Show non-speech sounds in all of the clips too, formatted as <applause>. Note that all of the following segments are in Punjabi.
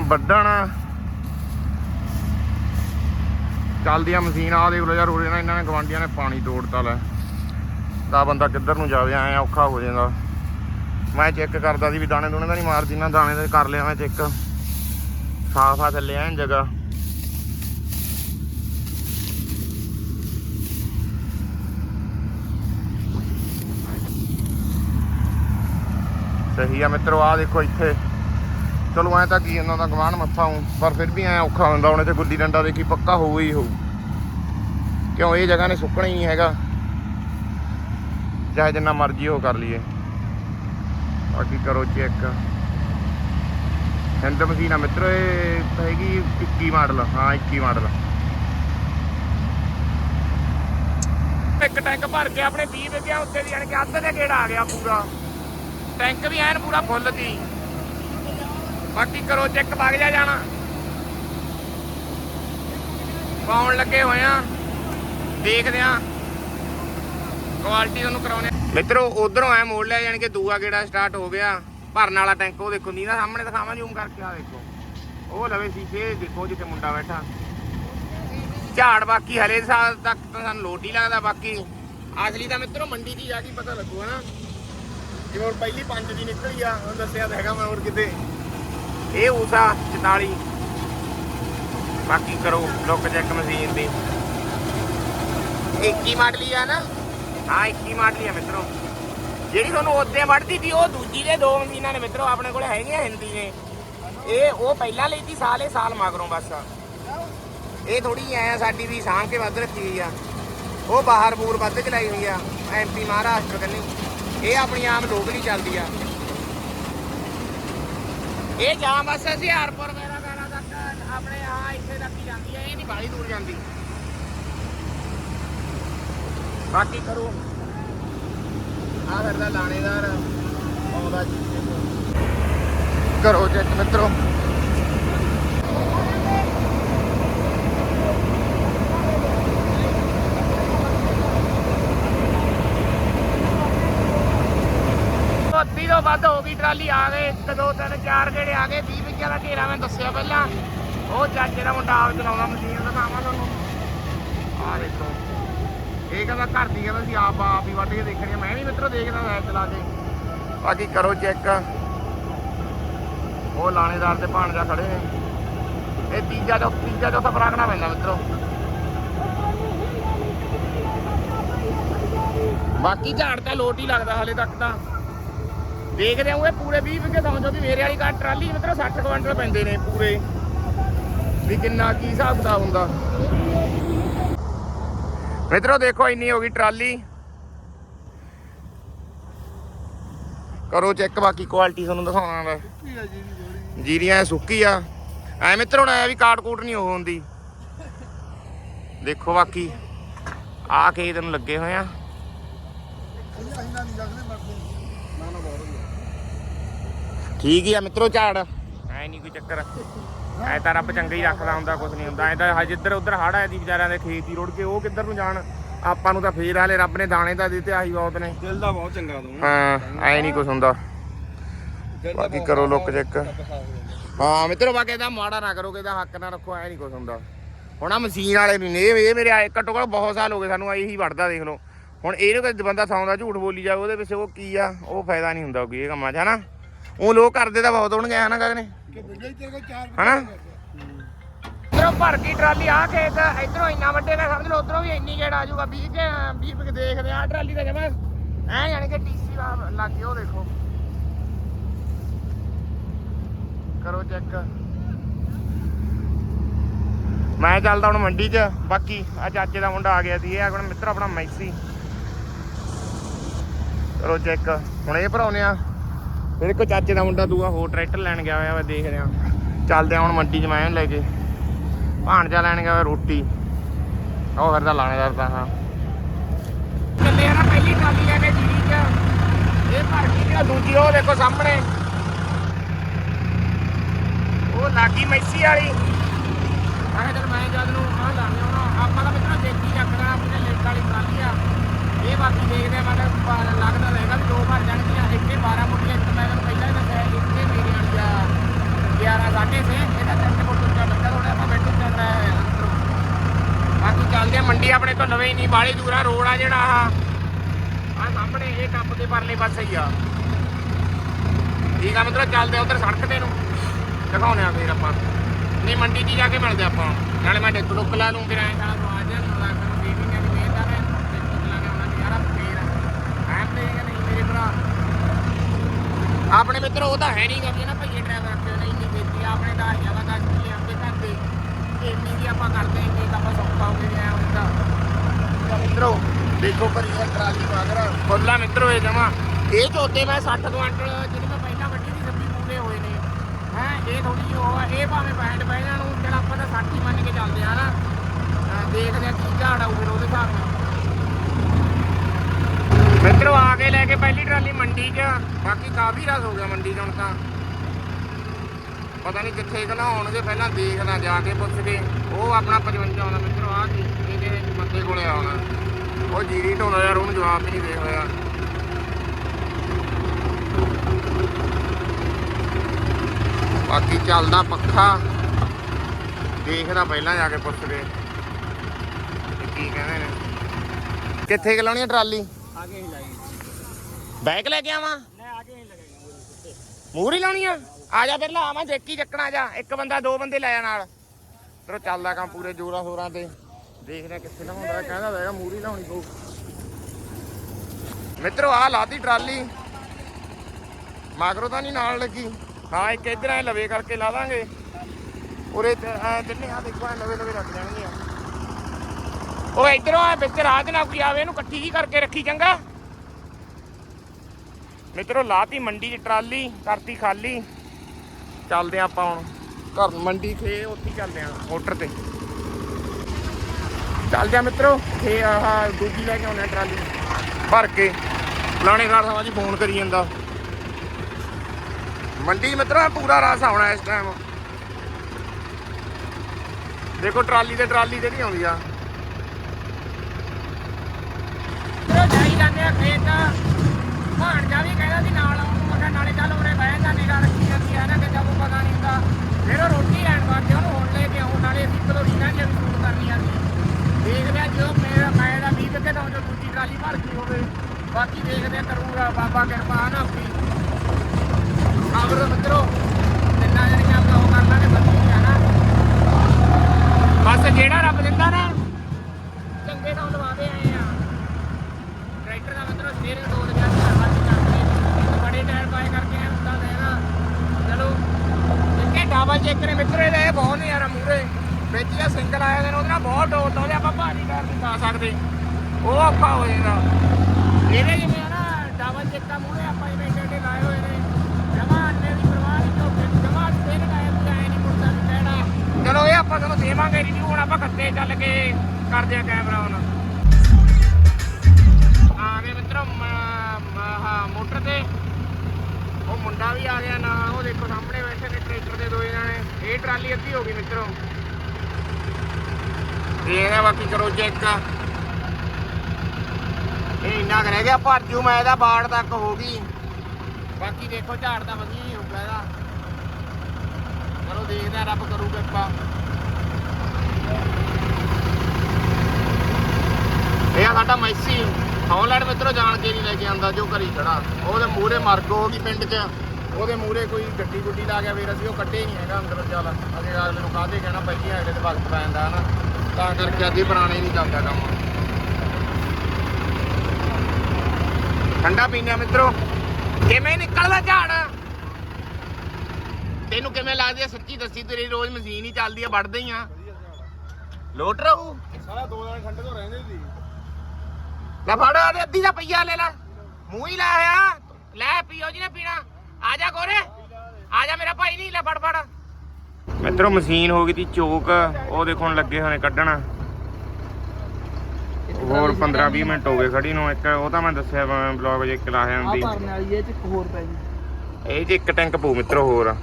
ਵੱਢਣ। ਚੱਲਦੀ ਆ ਮਸ਼ੀਨ ਆ ਦੇਖ ਲੋ ਯਾਰ, ਉਰੇ ਨਾ ਇਹਨਾਂ ਨੇ ਗਵਾਂਡੀਆਂ ਨੇ ਪਾਣੀ ਤੋੜਤਾ ਲੈ। ਤਾਂ ਬੰਦਾ ਕਿੱਧਰ ਨੂੰ ਜਾਵੇ, ਐ ਔਖਾ ਹੋ ਜਾਂਦਾ। ਮੈਂ ਚੈੱਕ ਕਰਦਾ ਸੀ ਵੀ ਦਾਣੇ ਦੂਣੇ ਤਾਂ ਨਹੀਂ ਮਾਰਦੀ ਨਾ ਦਾਣੇ ਤੇ ਕਰ ਲਿਆ ਮੈਂ ਚੈੱਕ ਸਾਫ਼ ਆ ਥੱਲੇ ਐਨ ਜਗ੍ਹਾ। ਸਹੀ ਆ ਮਿੱਤਰੋ ਆ ਦੇਖੋ ਇੱਥੇ। ਚਲੋ ਐ ਤਾਂ ਕੀ ਇਹਨਾਂ ਦਾ ਗਵਾਨ ਮੱਥਾ ਹੂੰ ਪਰ ਫਿਰ ਵੀ ਐ ਔਖਾ ਹੁੰਦਾ ਹੁਣ ਇੱਥੇ ਗੁੱਲੀ ਡੰਡਾ ਦੇਖੀ ਪੱਕਾ ਹੋਊ ਹੀ ਹੋਊ। ਕਿਉਂ ਇਹ ਜਗ੍ਹਾ ਨੇ ਸੁੱਕਣਾ ਹੀ ਨਹੀਂ ਹੈਗਾ। ਚਾਹੇ ਜਿੰਨਾ ਮਰਜ਼ੀ ਉਹ ਕਰ ਲਈਏ। ਬਾਕੀ ਕਰੋ ਚੈੱਕ ਹਿੰਦ ਮਸ਼ੀਨ ਆ ਮਿੱਤਰੋ, ਇਹ ਹੈਗੀ 21 ਮਾਡਲ, ਹਾਂ 21 ਮਾਡਲ। ਇੱਕ ਟੈਂਕ ਭਰ ਕੇ ਆਪਣੇ 20 ਵਿਕਿਆ ਉੱਤੇ ਦੀ, ਯਾਨੀ ਕਿ ਅੱਧ ਦੇ ਗੇੜ ਆ ਗਿਆ ਪੂਰਾ। ਟੈਂਕ ਵੀ ਐਨ ਪੂਰਾ ਫੁੱਲ ਸੀ ਬਾਕੀ ਕਰੋ ਚੈੱਕ ਵਗ ਜਾ ਜਾਣਾ। ਪਾਉਣ ਲੱਗੇ ਹੋਏ ਆ। ਦੇਖਦੇ ਆ। ਕੁਆਲਿਟੀ ਤੁਹਾਨੂੰ ਕਰਾਉਣੇ ਮਿੱਤਰੋ, ਉਧਰੋਂ ਐ ਮੋੜ ਲਿਆ ਯਾਨੀ ਕਿ ਦੂਆ ਗੇੜਾ ਸਟਾਰਟ ਹੋ ਗਿਆ। ਭਰਨ ਵਾਲਾ ਟੈਂਕ ਉਹ ਦੇਖੋ ਨੀ ਨਾ ਸਾਹਮਣੇ ਦਿਖਾਵਾਂ ਜ਼ੂਮ ਕਰਕੇ ਆ ਦੇਖੋ। ਉਹ ਲਵੇ ਸੀਸੇ ਦੇਖੋ ਜਿੱਥੇ ਮੁੰਡਾ ਬੈਠਾ। ਝਾੜ ਬਾਕੀ ਹਲੇ ਸਾਲ ਤੱਕ ਤਾਂ ਸਾਨੂੰ ਲੋਟ ਹੀ ਲੱਗਦਾ, ਬਾਕੀ ਅਸਲੀ ਤਾਂ ਮਿੱਤਰੋ ਮੰਡੀ ਦੀ ਜਾ ਕੇ ਪਤਾ ਲੱਗੂ, ਹਨਾ। ਜਿਵੇਂ ਹੁਣ ਪਹਿਲੀ ਪੰਜ ਦੀ ਨਿਕਲੀ ਆ, ਹੁਣ ਦੱਸਿਆ ਤਾਂ ਹੈਗਾ ਮੈਂ ਹੋਰ ਕਿਤੇ। ਇਹ ਊਸਾ 44 ਬਾਕੀ ਕਰੋ ਲੁੱਕ ਚੈੱਕ ਮਸ਼ੀਨ ਦੀ। 21 ਮਾਡਲੀ ਆ ਨਾ? ਹਾਂ 21 ਮਾਡਲੀ ਆ ਮਿੱਤਰੋ। ਜਿਹੜੀ ਤੁਹਾਨੂੰ ਉੱਤੇ ਵੜਦੀ ਸੀ ਉਹ ਦੂਜੀ ਦੇ ਦੋ ਮਸ਼ੀਨਾਂ ਨੇ ਮਿੱਤਰੋ ਆਪਣੇ ਕੋਲ ਹੈਗੀਆਂ ਹਿੰਦੀ ਨੇ। ਇਹ ਉਹ ਪਹਿਲਾਂ ਲਈ ਸੀ ਸਾਲ ਸਾਲ ਮਗਰੋਂ ਬਸ। ਇਹ ਥੋੜੀ ਐ ਸਾਡੀ ਵੀ ਸਾਂਭ ਕੇ ਵੱਧ ਰੱਖੀ ਹੋਈ ਆ। ਉਹ ਬਾਹਰ ਬੂਰ ਵੱਧ ਚਲਾਈ ਹੋਈ ਆ। ਐਮਪੀ ਮਹਾਰਾਸ਼ਟਰ ਕੰਨੀ ਇਹ ਆਪਣੀ ਆਮ ਲੋਕਲੀ ਚੱਲਦੀ ਆ। ਇਹ ਜਾਂ ਬਸ ਹਜ਼ਾਰਪੁਰ ਵਗੈਰਾ ਵਗੈਰਾ ਤੱਕ ਆਪਣੇ ਆ ਇੱਥੇ ਤੱਕ ਹੀ ਜਾਂਦੀ ਹੈ ਇਹ ਨਹੀਂ ਬਾਹਲੀ ਦੂਰ ਜਾਂਦੀ। ਬਾਕੀ ਕਰੋ। ਆ ਫਿਰਦਾ ਲਾਣੇਦਾਰ, ਆਉਂਦਾ ਜੀ। ਕਰੋ ਚੈੱਕ ਮਿੱਤਰੋ ਅੱਧੀ ਤੋਂ ਵੱਧ ਹੋ ਗਈ ਟਰਾਲੀ ਆ ਗਏ ਇੱਕ ਦੋ ਤਿੰਨ ਚਾਰ ਗੇੜੇ ਆ ਗਏ 20 ਵਿੱਚਾਂ ਦਾ ਘੇਰਾ ਮੈਂ ਦੱਸਿਆ ਪਹਿਲਾਂ। ਉਹ ਚਾਚੇ ਦਾ ਮੁੰਡਾ ਆਪ ਚਲਾਉਂਦਾ, ਮਸ਼ੀਨ ਦਿਖਾਵਾਂ ਤੁਹਾਨੂੰ। ਆ ਦੇਖੋ। ਇਹ ਕਹਿੰਦਾ ਘਰ ਦੀ ਕਹਿੰਦਾ ਸੀ ਆਪ ਆਪ ਹੀ ਵੱਢ ਕੇ ਦੇਖਣੀ ਮੈਂ ਵੀ ਮਿੱਤਰੋ ਦੇਖਦਾ ਮੈਂ ਚਲਾ ਕੇ। ਬਾਕੀ ਕਰੋ ਚੈੱਕ। ਉਹ ਲਾਣੇਦਾਰ ਤੇ ਭਾਣਜਾ ਖੜੇ ਨੇ। ਇਹ ਤੀਜਾ ਚੌਥਾ ਤੀਜਾ ਚੌਥਾ ਪਰਾਗਣਾ ਪੈਂਦਾ ਮਿੱਤਰੋ। ਬਾਕੀ ਝਾੜ ਤਾਂ ਲੋਟ ਹੀ ਲੱਗਦਾ ਹਲੇ ਤੱਕ ਤਾਂ। ਦੇਖਦੇ ਹਾਂ ਪੂਰੇ 20 ਵਿਗੇ ਸਮਝੋ ਵੀ ਮੇਰੇ ਵਾਲੀ ਕਾਰ ਟਰਾਲੀ ਮਤਲਬ 60 ਕੁਇੰਟਲ ਪੈਂਦੇ ਨੇ ਪੂਰੇ। ਵੀ ਕਿੰਨਾ ਕੀ ਹਿਸਾਬ ਕਿਤਾਬ ਹੁੰਦਾ। ਮਿੱਤਰੋ ਦੇਖੋ ਇੰਨੀ ਹੋ ਗਈ ਟਰਾਲੀ। ਕਰੋ ਚੈੱਕ ਬਾਕੀ ਕੁਆਲਿਟੀ ਤੁਹਾਨੂੰ ਦਿਖਾਉਣਾ ਵਾ ਜੀਰੀਆਂ ਸੁੱਕੀ ਆ। ਐ ਮਿੱਤਰੋ ਨਾ ਵੀ ਕਾਟ ਕੂਟ ਨਹੀਂ ਉਹ ਹੁੰਦੀ। ਦੇਖੋ ਬਾਕੀ। ਆ ਖੇਤ ਨੂੰ ਲੱਗੇ ਹੋਏ ਆ। ਠੀਕ ਹੀ ਆ ਮਿੱਤਰੋ ਝਾੜ। ਐ ਨਹੀਂ ਕੋਈ ਚੱਕਰ। ਐ ਤਾਂ ਰੱਬ ਚੰਗਾ ਹੀ ਰੱਖਦਾ ਹੁੰਦਾ ਕੁਝ ਨਹੀਂ ਹੁੰਦਾ। ਐ ਤਾਂ ਹਜੇ ਇੱਧਰ ਉੱਧਰ ਹੜ ਆਇਆ ਦੀ ਵਿਚਾਰਿਆਂ ਦੇ ਖੇਤ ਹੀ ਰੁੜ ਕੇ ਉਹ ਕਿੱਧਰ ਨੂੰ ਜਾਣ? ਆਪਾਂ ਨੂੰ ਤਾਂ ਫੇਰ ਹਾਲੇ ਰੱਬ ਨੇ ਦਾਣੇ ਤਾਂ ਦਿੱਤੇ ਆਹੀ ਬਹੁਤ ਨੇ। ਦਿਲ ਦਾ ਬਹੁਤ ਚੰਗਾ ਤੂੰ। ਹਾਂ ਐ ਨਹੀਂ ਕੁਝ ਹੁੰਦਾ। ਬਾਕੀ ਕਰੋ ਲੁੱਕ ਚੈੱਕ। ਹੋ ਮਿੱਤਰੋ ਬਾਕੀ ਦਾ ਮਾੜਾ ਨਾ ਕਰੋ ਕਿਦਾ ਹੱਕ ਨਾ ਰੱਖੋ ਐ ਨਹੀਂ ਕੁਝ ਹੁੰਦਾ। ਹੁਣ ਆ ਮਸ਼ੀਨ ਵਾਲੇ ਵੀ ਨੇ ਇਹ ਇਹ ਮੇਰੇ ਆਏ ਘੱਟੋ ਘੱਟ ਬਹੁਤ ਸਾਲ ਹੋ ਗਏ ਸਾਨੂੰ ਇਹੀ ਵੜਦਾ ਦੇਖ ਲਓ। ਹੁਣ ਇਹਨੂੰ ਕੋਈ ਬੰਦਾ ਸੌਂਦਾ ਝੂਠ ਬੋਲੀ ਜਾਵੇ ਉਹਦੇ ਪਿੱਛੇ ਉਹ ਕੀ ਆ? ਉਹ ਫਾਇਦਾ ਨਹੀਂ ਹੁੰਦਾ ਕੋਈ ਇਹ ਕੰਮਾਂ 'ਚ ਹਨਾ? ਉਹ ਲੋਕ ਕਰਦੇ ਤਾਂ ਬਹੁਤ ਹੋਣਗੇ ਹਨਾ ਗਗਨੇ? ਹਨਾ? ਇਧਰੋਂ ਭਰ ਗਈ ਟਰਾਲੀ ਆ ਕੇ ਇਧਰੋਂ ਇੰਨਾ ਵੱਡੇ ਦਾ ਸਮਝ ਲਓ ਉਧਰੋਂ ਵੀ ਇੰਨੀ ਗੇੜ ਆ ਜਾਊਗਾ 20 ਕੇ 20 ਰੁਪਏ ਦੇਖਦੇ ਆ ਟਰਾਲੀ ਦਾ ਜਮਾ ਐ ਯਾਨੀ ਕਿ ਟੀਸੀ ਲੱਗ ਗਿਆ ਉਹ ਦੇਖੋ। ਕਰੋ ਚੈੱਕ। ਮੈਂ ਚੱਲਦਾ ਹੁਣ ਮੰਡੀ 'ਚ ਬਾਕੀ ਆ ਚਾਚੇ ਦਾ ਮੁੰਡਾ ਆ ਗਿਆ ਸੀ ਇਹ ਆਪਣਾ ਮਿੱਤਰ ਆਪਣਾ ਮੈਕਸੀ ਕਰੋ ਚੈੱਕ। ਹੁਣ ਇਹ ਭਰਾਉਨੇ ਆ। ਫਿਰ ਇੱਕ ਚਾਚੇ ਦਾ ਮੁੰਡਾ ਦੂਆ ਹੋਰ ਟਰੈਕਟਰ ਲੈਣ ਗਿਆ ਹੋਇਆ ਵਾ ਦੇਖਦੇ ਆ ਚੱਲਦੇ ਆ ਹੁਣ ਮੰਡੀ 'ਚ ਮੈਂ ਲੈ ਕੇ। ਭਾਣਜਾ ਲੈਣ ਗਿਆ ਹੋਇਆ ਰੋਟੀ। ਉਹ ਫਿਰਦਾ ਲਾਣੇਦਾਰ ਤਾਂ ਹਾਂ। ਚੱਲੇ ਆ ਪਹਿਲੀ ਟਰਾਲੀ ਲੈ ਕੇ ਜੀਰੀ 'ਚ। ਇਹ ਭਰ ਗਈ ਜਿਹੜਾ ਦੂਜੀ ਉਹ ਦੇਖੋ ਸਾਹਮਣੇ। ਉਹ ਲਾਗੀ ਮੈਸੀ ਵਾਲੀ। ਮੈਂ ਕਿਹਾ ਮੈਂ ਜਦ ਨੂੰ ਆਹ ਲਾਣੇ ਹੁਣ ਆਪਾਂ ਤਾਂ ਮਿੱਤਰੋ ਦੇਖੀ ਰੱਖਣਾ ਆਪਣੇ ਲਿਫਟ ਵਾਲੀ ਟਰਾਲੀ ਆ। ਇਹ ਬਾਕੀ ਦੇਖਦੇ ਆ ਮੈਂ ਕਿਹਾ ਲੱਗਦਾ ਰਹੇਗਾ ਵੀ ਦੋ ਭਰ ਜਾਣਗੀਆਂ ਇੱਥੇ 12 ਮੁੱਠੀਆਂ ਇੱਕ ਮੈਂ ਤੁਹਾਨੂੰ ਪਹਿਲਾਂ ਹੀ ਦੱਸਿਆ ਇੱਥੇ ਮੇਰੇ ਵਾਲੀ ਆ। 11 6:30 ਇਹਦਾ ਤਿੰਨ ਫੁੱਟ ਉੱਚਾ ਬੱਚਾ ਥੋੜਾ ਆਪਾਂ ਬੈਠੇ ਚੱਲ ਰਿਹਾ ਹੈ। ਅੰਦਰੋਂ। ਬਾਕੀ ਚੱਲਦੇ ਆ, ਮੰਡੀ ਆਪਣੇ ਤੋਂ ਨਵੇਂ ਹੀ ਨਹੀਂ, ਬਾਹਲੀ ਦੂਰ ਆ, ਰੋਡ ਆ ਜਿਹੜਾ ਆ ਆ ਸਾਹਮਣੇ ਇਹ ਟੱਪ ਦੇ ਪਰਲੇ ਪਾਸੇ ਹੀ ਆ। ਠੀਕ ਆ ਮਤਲਬ ਚੱਲਦੇ ਉਧਰ ਸੜਕ ਤੇ ਨੂੰ। ਦਿਖਾਉਣੇ ਆ ਫੇਰ ਆਪਾਂ। ਨਹੀਂ, ਮੰਡੀ 'ਚ ਜਾ ਕੇ ਮਿਲਦੇ ਆਪਾਂ। ਨਾਲੇ ਮੈਂ ਡਿੱਕ ਡੁੱਕ ਲਾ ਲੂੰ ਫਿਰ ਐਂ ਸਾਲਾ ਸਵਾਦ ਜਿਹਾ ਨੂੰ ਲੱਗ ਨੂੰ ਦੇ ਦਿੰਦੇ ਆ ਵੀ ਇਹ ਤਾਂ ਨੇ ਡਿੱਕ ਡੁੱਕ ਲਾ ਕੇ ਆਉਣਾ ਨਜ਼ਾਰਾ ਫੇਰ ਐਂ ਤੇ ਕਿ ਨਹੀਂ ਮੇਰੇ ਭਰਾ ਆਪਣੇ ਮਿੱਤਰ, ਉਹ ਤਾਂ ਹੈ ਨਹੀਂ ਗਾ ਨਾ ਭਈਏ ਡਰਾਈਵਰ ਤੇ ਨੇ ਇੰਨੀ ਖੇਤੀ ਆਪਣੇ ਦਾ ਹੈਗਾ ਵਾ ਦਸ ਕੀ ਆਪਦੇ ਘਰ ਦੇ। ਇੰਨੀ ਦੀ ਆਪਾਂ ਕਰਦੇ ਇੰਨੀ ਤਾਂ ਆਪਾਂ ਸੌਖਾ ਹੋ ਗਏ ਹੁਣ ਤਾਂ। ਮਿੱਤਰੋ, ਦੇਖੋ ਭਰੀਆ ਟਰਾਲੀ ਪਾਗਰਾ ਖੁੱਲਾ ਮਿੱਤਰੋ, ਇਹ ਜਮਾ। ਇਹ ਝੋਟੇ ਮੈਂ 60 ਕੁਆਂਟਲ ਜਿਹੜੀ ਮੈਂ ਪਹਿਲਾਂ ਵੱਡੀ ਦੀ ਸਬਜ਼ੀ ਪੂਰੇ ਹੋਏ ਨੇ। ਹੈ, ਇਹ ਥੋੜੀ ਜਿਹੀ ਉਹ ਆ, ਇਹ ਭਾਵੇਂ ਬੈਂਡ ਪੈ ਜਾਣ, ਉਹ ਜਿਹੜਾ ਆਪਾਂ ਤਾਂ 60 ਹੀ ਮੰਨ ਕੇ ਚੱਲਦੇ ਆ ਨਾ। ਦੇਖਦੇ ਆ ਕੀ ਝਾੜ ਆਊ ਫਿਰ ਉਹਦੇ ਹਿਸਾਬ ਨਾਲ। ਮਿੱਤਰੋ ਆ ਕੇ ਲੈ ਕੇ ਪਹਿਲੀ ਟਰਾਲੀ ਮੰਡੀ 'ਚ। ਬਾਕੀ ਕਾਫੀ ਰਸ ਹੋ ਗਿਆ ਮੰਡੀ 'ਚ ਹੁਣ ਤਾਂ। ਪਤਾ ਨਹੀਂ ਕਿੱਥੇ ਘਲਾਉਣਗੇ ਪਹਿਲਾਂ ਦੇਖਦਾ ਜਾ ਕੇ ਪੁੱਛ ਕੇ। ਉਹ ਆਪਣਾ 55 ਆਉਂਦਾ ਮਿੱਤਰੋ ਆ ਕੀ ਇਹਦੇ ਬੰਦੇ ਕੋਲੇ ਆਉਣਾ। ਉਹ ਜੀਰੀ ਢੋਣਾ ਯਾਰ ਉਹਨੂੰ ਜਵਾਬ ਨਹੀਂ ਦੇ ਹੋਇਆ ਬਾਕੀ ਚੱਲਦਾ ਪੱਖਾ। ਦੇਖਦਾ ਪਹਿਲਾਂ ਜਾ ਕੇ ਪੁੱਛ ਕੇ। ਕੀ ਕਹਿੰਦੇ ਨੇ। ਕਿੱਥੇ ਕਿ ਲਾਉਣੀ ਆ ਟਰਾਲੀ? ਆਗੇ ਹੀ ਲਾਈ ਬੈਗ ਲੈ ਕੇ ਆਵਾਂ ਨਹੀਂ ਆਗੇ ਹੀ ਲਗਾਈ ਮੂਹਰ ਹੀ ਲਾਉਣੀ ਆ ਆ ਜਾ ਪਹਿਲਾਂ ਆਵਾਂ ਜੇਕੀ ਚੱਕਣਾ ਜਾ ਇੱਕ ਬੰਦਾ ਦੋ ਬੰਦੇ ਲੈ ਜਾ ਨਾਲ ਤਰੋ ਚੱਲਦਾ ਕੰਮ ਪੂਰੇ ਜੋਰਾਂ ਸ਼ੋਰਾਂ ਤੇ ਦੇਖਦੇ ਆ ਕਿੱਥੇ ਲਾਉਂਦਾ ਕਹਿੰਦਾ ਹੋਵੇਗਾ ਮੂਹਰ ਹੀ ਲਾਉਣੀ ਪਊ ਮਿੱਤਰੋ ਆ ਲਾਤੀ ਟਰਾਲੀ ਮਾਗਰੋ ਤਾਂ ਨਹੀਂ ਨਾਲ ਲੱਗੀ ਹਾਂ ਇੱਕ ਇਧਰ ਐ ਲਵੇ ਕਰਕੇ ਲਾ ਦਾਂਗੇ ਉਰੇ ਤਿੰਨੇ ਆ ਦੇਖੋ ਐ ਲਵੇ ਲਵੇ ਰੱਖ ਜਾਣਗੀਆਂ ਉਹ ਇਧਰੋਂ ਐ ਵਿੱਚ ਰਾਹ ਦੇ ਕੋਈ ਆਵੇ ਇਹਨੂੰ ਇਕੱਠੀ ਜੀ ਕਰਕੇ ਰੱਖੀ ਚੰਗਾ। ਮਿੱਤਰੋ, ਲਾਤੀ ਮੰਡੀ 'ਚ ਟਰਾਲੀ ਕਰਤੀ ਖਾਲੀ। ਚੱਲਦੇ ਆਂ ਆਪਾਂ ਹੁਣ। ਘਰ ਮੰਡੀ, ਖੇ ਉੱਥੇ ਚੱਲਦੇ ਆਂ, ਮੋਟਰ ਤੇ। ਚੱਲਦੇ ਆਂ ਮਿੱਤਰੋ, ਖੇ ਆਹ ਦੂਜੀ ਲੈ ਕੇ ਆਉਣੇ ਟਰਾਲੀ। ਭਰ ਕੇ। ਲਾਣੇਦਾਰ ਸਾਹਿਬ ਜੀ, ਫੋਨ ਕਰੀ ਜਾਂਦਾ। ਮੰਡੀ 'ਚ ਪੂਰਾ ਰਸ ਆਉਣਾ ਇਸ ਟਾਈਮ ਦੇਖੋ ਟਰਾਲੀ ਤੇ ਟਰਾਲੀ ਤੇ ਆਉਂਦੀ ਆ ਚਲੋ ਜਾਈ ਖੇਤ। ਭਾਣ ਵੀ ਕਹਿੰਦਾ ਸੀ ਨਾਲ ਆਉਣ ਨੂੰ। ਮੈਂ ਨਾਲੇ ਚੱਲ ਉਰੇ ਬਹਿ ਜਾਂਦਾ ਨਿਗਾਹ ਰੱਖੀ ਜਾਂਦੀ ਆ ਨਾ ਕਿ ਜਦੋਂ ਪਤਾ ਨਹੀਂ ਹੁੰਦਾ। ਫਿਰ ਉਹ ਰੋਟੀ ਲੈਣ ਵਾਸਤੇ ਉਹਨੂੰ ਹੁਣ ਲੈ ਕੇ ਆਉਂ ਨਾਲੇ ਅਸੀਂ ਕਦੋਂ ਰੀਨਾਂ ਜੇ ਵੀ ਸ਼ੂਟ ਕਰਨੀ ਆ। ਦੇਖਦੇ ਆ ਜੋ ਮੇਰਾ ਮੈਂ ਦਾ 20 ਕੇ ਤਾਂ ਜੋ ਦੂਜੀ ਟਰਾਲੀ ਭਰ ਗਈ ਹੋਵੇ। ਬਾਕੀ ਦੇਖਦੇ ਆ ਕਰੂਗਾ ਬਾਬਾ ਕਿਰਪਾ ਨਾ ਆਪਣੀ। ਆਵਰ ਮਿੱਤਰੋ, ਤਿੰਨਾਂ ਜਣੀਆਂ ਆਪਾਂ ਉਹ ਕਰ ਲਾਂਗੇ ਬੰਦੀ ਆ ਨਾ ਬਸ ਜਿਹੜਾ ਰੱਬ ਦਿੰਦਾ ਨਾ ਚੰਗੇ ਤੋਂ ਲਵਾਵੇ ਆਏ ਆ ਟਰੈਕਟਰ ਦਾ ਮਤਲਬ ਸਟੀਅਰਿੰਗ ਦੋ ਵਿੱਚ ਕਰਦੇ ਬੜੇ ਟਾਇਰ ਪਾਏ ਕਰਕੇ ਐ ਹੁੰਦਾ ਦੇਗਾ ਚਲੋ ਇੱਕੇ ਡਬਲ ਚੈੱਕ ਨੇ ਮਿੱਤਰੇ ਇਹ ਬਹੁਤ ਨਹੀਂ ਯਾਰ ਮੂਰੇ ਵਿੱਚ ਦਾ ਸਿੰਗਲ ਆਇਆ ਨੇ ਉਹਦੇ ਨਾਲ ਬਹੁਤ ਡੋਟ ਉਹਦੇ ਆਪਾਂ ਭਾਰੀ ਕਾਰ ਨਹੀਂ ਪਾ ਸਕਦੇ। ਉਹ ਔਖਾ ਹੋ ਜਾਂਦਾ। ਇਹਦੇ ਜਿਵੇਂ ਆ ਨਾ ਡਬਲ ਚੈੱਕਾ ਮੂਰੇ ਆਪਾਂ ਇਹਨੇ ਡੇਡੇ ਲਾਏ ਹੋਏ ਨੇ। ਜਮਾ ਅੰਨੇ ਦੀ ਪਰਵਾਹ ਨਹੀਂ ਝੋਕੇ ਜਮਾ ਸਟੇਨ ਟਾਇਰ ਦੀ ਨਹੀਂ ਮੁੜਦਾ ਨਹੀਂ ਕਹਿਣਾ ਚਲੋ, ਇਹ ਆਪਾਂ ਤੁਹਾਨੂੰ ਦੇਵਾਂਗੇ ਰਿਵਿਊ ਹੁਣ ਆਪਾਂ ਖੱਤੇ ਚੱਲ ਕੇ ਕਰਦੇ ਆ ਕੈਮਰਾ ਹੁਣ। ਗਏ ਮਿੱਤਰੋ ਮੋਟਰ ਤੇ। ਉਹ ਮੁੰਡਾ ਵੀ ਆ ਗਿਆ ਨਾ ਉਹ ਦੇਖੋ ਸਾਹਮਣੇ ਬੈਠੇ ਨੇ ਟਰੈਕਟਰ ਦੇ ਦੋ ਜਣੇ। ਇਹ ਟਰਾਲੀ ਅੱਧੀ ਹੋ ਗਈ ਮਿੱਤਰੋ। ਇਹ ਬਾਕੀ ਕਰੋ ਚੈੱਕ। ਇਹ ਇੰਨਾ ਰਹਿ ਗਿਆ, ਭਰ ਮੈਂ ਇਹਦਾ, ਬਾੜ ਤੱਕ ਹੋ ਗਈ। ਬਾਕੀ ਦੇਖੋ ਝਾੜ ਤਾਂ ਵਧੀਆ ਹੀ ਹੋਊਗਾ ਇਹਦਾ। ਚਲੋ ਦੇਖਦੇ ਰੱਬ ਕਰੂਗਾ ਕਿਰਪਾ। ਇਹ ਆ ਸਾਡਾ ਮੈਸੀ। ਹੌਲੈਂਡ ਮਿੱਤਰੋ ਜਾਣ ਕੇ ਨਹੀਂ ਲੈ ਕੇ ਆਂਦਾ ਜੋ ਘਰੀ ਖੜਾ। ਉਹਦੇ ਮੂਹਰੇ ਮਰਗ ਹੋ ਗਈ ਪਿੰਡ 'ਚ। ਉਹਦੇ ਮੂਹਰੇ ਕੋਈ ਗੱਡੀ ਗੁੱਡੀ ਲਾ ਗਿਆ ਵੀਰ ਅਸੀਂ ਉਹ ਹੀ ਨਹੀਂ ਹੈਗਾ ਅੰਦਰ ਚੱਲ ਅਗੇ ਅਗਲੇ ਨੂੰ ਕਾਹਦੇ ਕਹਿਣਾ ਪਹਿਲੀ ਅਗਲੇ ਤੇ ਵਕਤ ਪੈ ਜਾਂਦਾ ਹਨਾ? ਤਾਂ ਕਰਕੇ ਅੱਧੀ ਪੁਰਾਣੇ ਨਹੀਂ ਚੱਲਦਾ ਕੰਮ। ਠੰਡਾ ਆ ਮਿੱਤਰੋ। ਕਿਵੇਂ ਨਿਕਲਦਾ ਝਾੜ? ਤੈਨੂੰ ਕਿਵੇਂ ਲੱਗਦੀ ਆ? ਸੱਚੀ ਦੱਸੀ ਤੇਰੀ ਰੋਜ਼ ਮਸ਼ੀਨ ਹੀ ਚੱਲਦੀ ਆ ਵੜਦੇ ਹੀ ਆ। ਲੋਟ ਰਹੂ? ਸਾਰਾ ਦੋ ਦਿਨ ਠੰਡੇ ਤੋਂ ਰਹਿੰਦੇ ਸੀ। ਲੈ ਫੜ ਆਦੇ ਅੱਧੀ ਦਾ ਪਈਆ ਲੈ ਲੈ। ਮੂੰਹ ਹੀ ਲਾਇਆ ਲੈ ਪੀਓ ਜੀ ਨੇ ਪੀਣਾ। ਆ ਜਾ ਗੋਰੇ। ਆ ਜਾ ਮੇਰਾ ਭਾਈ ਨਹੀਂ ਲੈ ਫੜ ਫੜ। ਮਿੱਤਰੋ ਮਸ਼ੀਨ ਹੋ ਗਈ ਤੀ ਚੋਕ। ਉਹ ਦੇਖੋ ਹੁਣ ਲੱਗੇ ਹੋਣੇ ਕੱਢਣਾ। ਹੋਰ 15 20 ਮਿੰਟ ਹੋ ਗਏ ਖੜੀ ਨੂੰ। ਇੱਕ ਉਹ ਤਾਂ ਮੈਂ ਦੱਸਿਆ ਬਲੌਗ ਜੇ ਕਲਾਇਆ ਆ ਹੁੰਦੀ। ਭਰਨ ਵਾਲੀ ਇਹ ਚ ਇੱਕ ਹੋਰ ਪੈ ਗਈ। ਇਹ 'ਚ ਇੱਕ ਟੈਂਕ ਪਊ ਮਿੱਤਰੋ ਹੋਰ।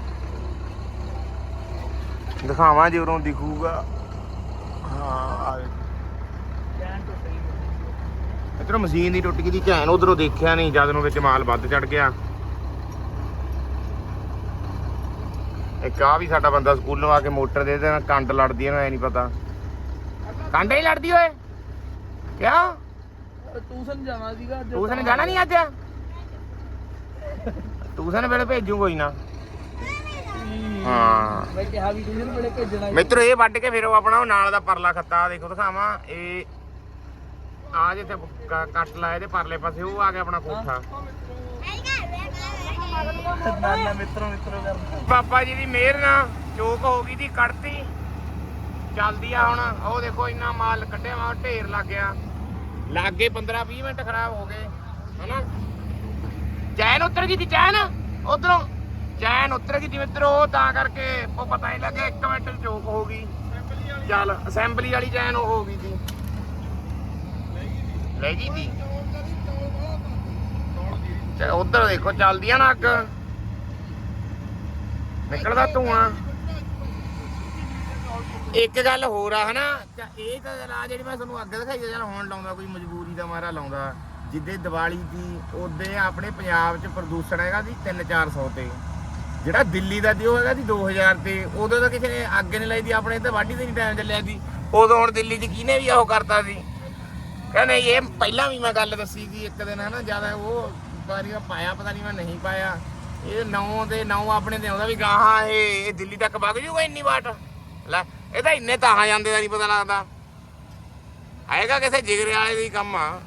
ਦਿਖਾਵਾਂ ਜੇ ਉਰੋਂ ਦਿਖੂਗਾ। ਹਾਂ ਆ ਮਿੱਤਰੋ ਮਸ਼ੀਨ ਦੀ ਟੁੱਟ ਗਈ ਦੀ ਚੈਨ ਉਧਰੋਂ ਦੇਖਿਆ ਨਹੀਂ ਜਦ ਨੂੰ ਵਿੱਚ ਮਾਲ ਵੱਧ ਚੜ ਗਿਆ। ਇੱਕ ਆ ਵੀ ਸਾਡਾ ਬੰਦਾ ਸਕੂਲੋਂ ਆ ਕੇ ਮੋਟਰ ਦੇ ਦੇ ਨਾਲ ਕੰਡ ਲੜਦੀ ਐ ਐ ਨਹੀਂ ਪਤਾ। ਕੰਡ ਹੀ ਲੜਦੀ ਓਏ। ਕਿਆ ਟਿਊਸ਼ਨ ਜਾਣਾ ਸੀਗਾ ਅੱਜ। ਟਿਊਸ਼ਨ ਜਾਣਾ ਨਹੀਂ ਅੱਜ? ਟਿਊਸ਼ਨ ਵੇਲੇ ਭੇਜੂ ਕੋਈ ਨਾ। ਹਾਂ। ਮੈਂ ਕਿਹਾ ਵੀ ਟਿਊਸ਼ਨ ਵੇਲੇ ਭੇਜਣਾ। ਮਿੱਤਰੋ ਇਹ ਵੱਢ ਕੇ ਫਿਰ ਉਹ ਆਪਣਾ ਉਹ ਨਾਲ ਦਾ ਪਰਲਾ ਖੱਤਾ ਦੇਖੋ ਦਿਖਾਵਾਂ। ਇਹ ਆ ਜਿੱਥੇ ਕ- ਕੱਟ ਲਾਏ ਦੇ ਪਰਲੇ ਪਾਸੇ ਉਹ ਆ ਗਿਆ ਆਪਣਾ ਕੋਠਾ। ਨਾ ਨਾ ਮਿੱਤਰੋ ਮਿੱਤਰੋ ਕਰਦਾ ਪਾਪਾ ਜੀ ਦੀ ਮਿਹਰ ਨਾਲ ਚੋਕ ਹੋ ਗਈ ਦੀ ਕੱਢਤੀ। ਚੱਲਦੀ ਆ ਹੁਣ ਉਹ ਦੇਖੋ ਇੰਨਾ ਮਾਲ ਕੱਢਿਆ ਵਾ ਢੇਰ ਲੱਗ ਗਿਆ। ਲੱਗੇ 15 20 ਮਿੰਟ ਖਰਾਬ ਹੋ ਗਏ ਹਨਾ? ਚੈਨ ਉਤਰ ਗਈ ਸੀ ਚੈਨ? ਉਧਰੋਂ। ਚੈਨ ਉਤਰ ਗਈ ਸੀ ਮਿੱਤਰੋ ਤਾਂ ਕਰਕੇ ਉਹ ਪਤਾ ਨਹੀਂ ਲੱਗਿਆ 1 ਮਿੰਟ ਚੋਕ ਹੋ ਗਈ। ਚੱਲ ਅਸੈਂਬਲੀ ਵਾਲੀ ਚੈਨ ਉਹ ਹੋ ਗਈ ਸੀ। ਲੈ ਗਈ ਸੀ ਤੇ ਉਧਰ ਦੇਖੋ ਚੱਲਦੀ ਆ ਨਾ ਅੱਗ। ਨਿਕਲਦਾ ਧੂਆਂ। ਇੱਕ ਗੱਲ ਹੋਰ ਆ, ਹਨਾ? ਇਹ ਤਾਂ ਲਾ ਜਿਹੜੀ ਮੈਂ ਤੁਹਾਨੂੰ ਅੱਗ ਦਿਖਾਈ ਜਾਂ ਹੁਣ ਲਾਉਂਦਾ, ਕੋਈ ਮਜਬੂਰੀ ਦਾ ਮਾਰਾ ਲਾਉਂਦਾ। ਜਿੱਦੇ ਦੀਵਾਲੀ ਦੀ, ਉਹਦੇ ਆਪਣੇ ਪੰਜਾਬ 'ਚ ਪ੍ਰਦੂਸ਼ਣ ਹੈਗਾ ਸੀ 3-400 ਤੇ। ਜਿਹੜਾ ਦਿੱਲੀ ਦਾ ਦੀ ਉਹ ਹੈਗਾ ਸੀ 2000 ਤੇ, ਉਦੋਂ ਤਾਂ ਕਿਸੇ ਨੇ ਅੱਗ ਨਹੀਂ ਲਾਈ ਦੀ, ਆਪਣੇ ਇੱਥੇ ਵਾਢੀ ਤੇ ਨਹੀਂ ਟਾਈਮ ਚੱਲਿਆ ਸੀ ਉਦੋਂ ਹੁਣ ਦਿੱਲੀ 'ਚ ਕਿਹਨੇ ਵੀ ਆਹੋ ਕਰਤਾ ਸੀ ਕਹਿੰਦੇ ਇਹ ਪਹਿਲਾਂ ਵੀ ਮੈਂ ਗੱਲ ਦੱਸੀ ਸੀ ਇੱਕ ਦਿਨ, ਹਨਾ ਜ਼ਿਆਦਾ ਉਹ ਵਾਰੀ ਮੈਂ ਪਾਇਆ, ਪਤਾ ਨਹੀਂ ਮੈਂ ਨਹੀਂ ਪਾਇਆ। ਇਹ 9 ਦੇ 9 ਆਪਣੇ ਤੇ ਆਉਂਦਾ ਵੀ ਗਾਹਾਂ ਇਹ ਇਹ ਦਿੱਲੀ ਤੱਕ ਵਗ ਜੂਗਾ ਇੰਨੀ ਵਾਟ? ਲੈ, ਇਹ ਤਾਂ ਇੰਨੇ ਤਾਂ ਜਾਂਦੇ ਦਾ ਨਹੀਂ ਪਤਾ ਲੱਗਦਾ। ਆਏਗਾ ਕਿਸੇ ਜਿਗਰੇ ਵਾਲੇ ਦਾ ਕੰਮ ਆ।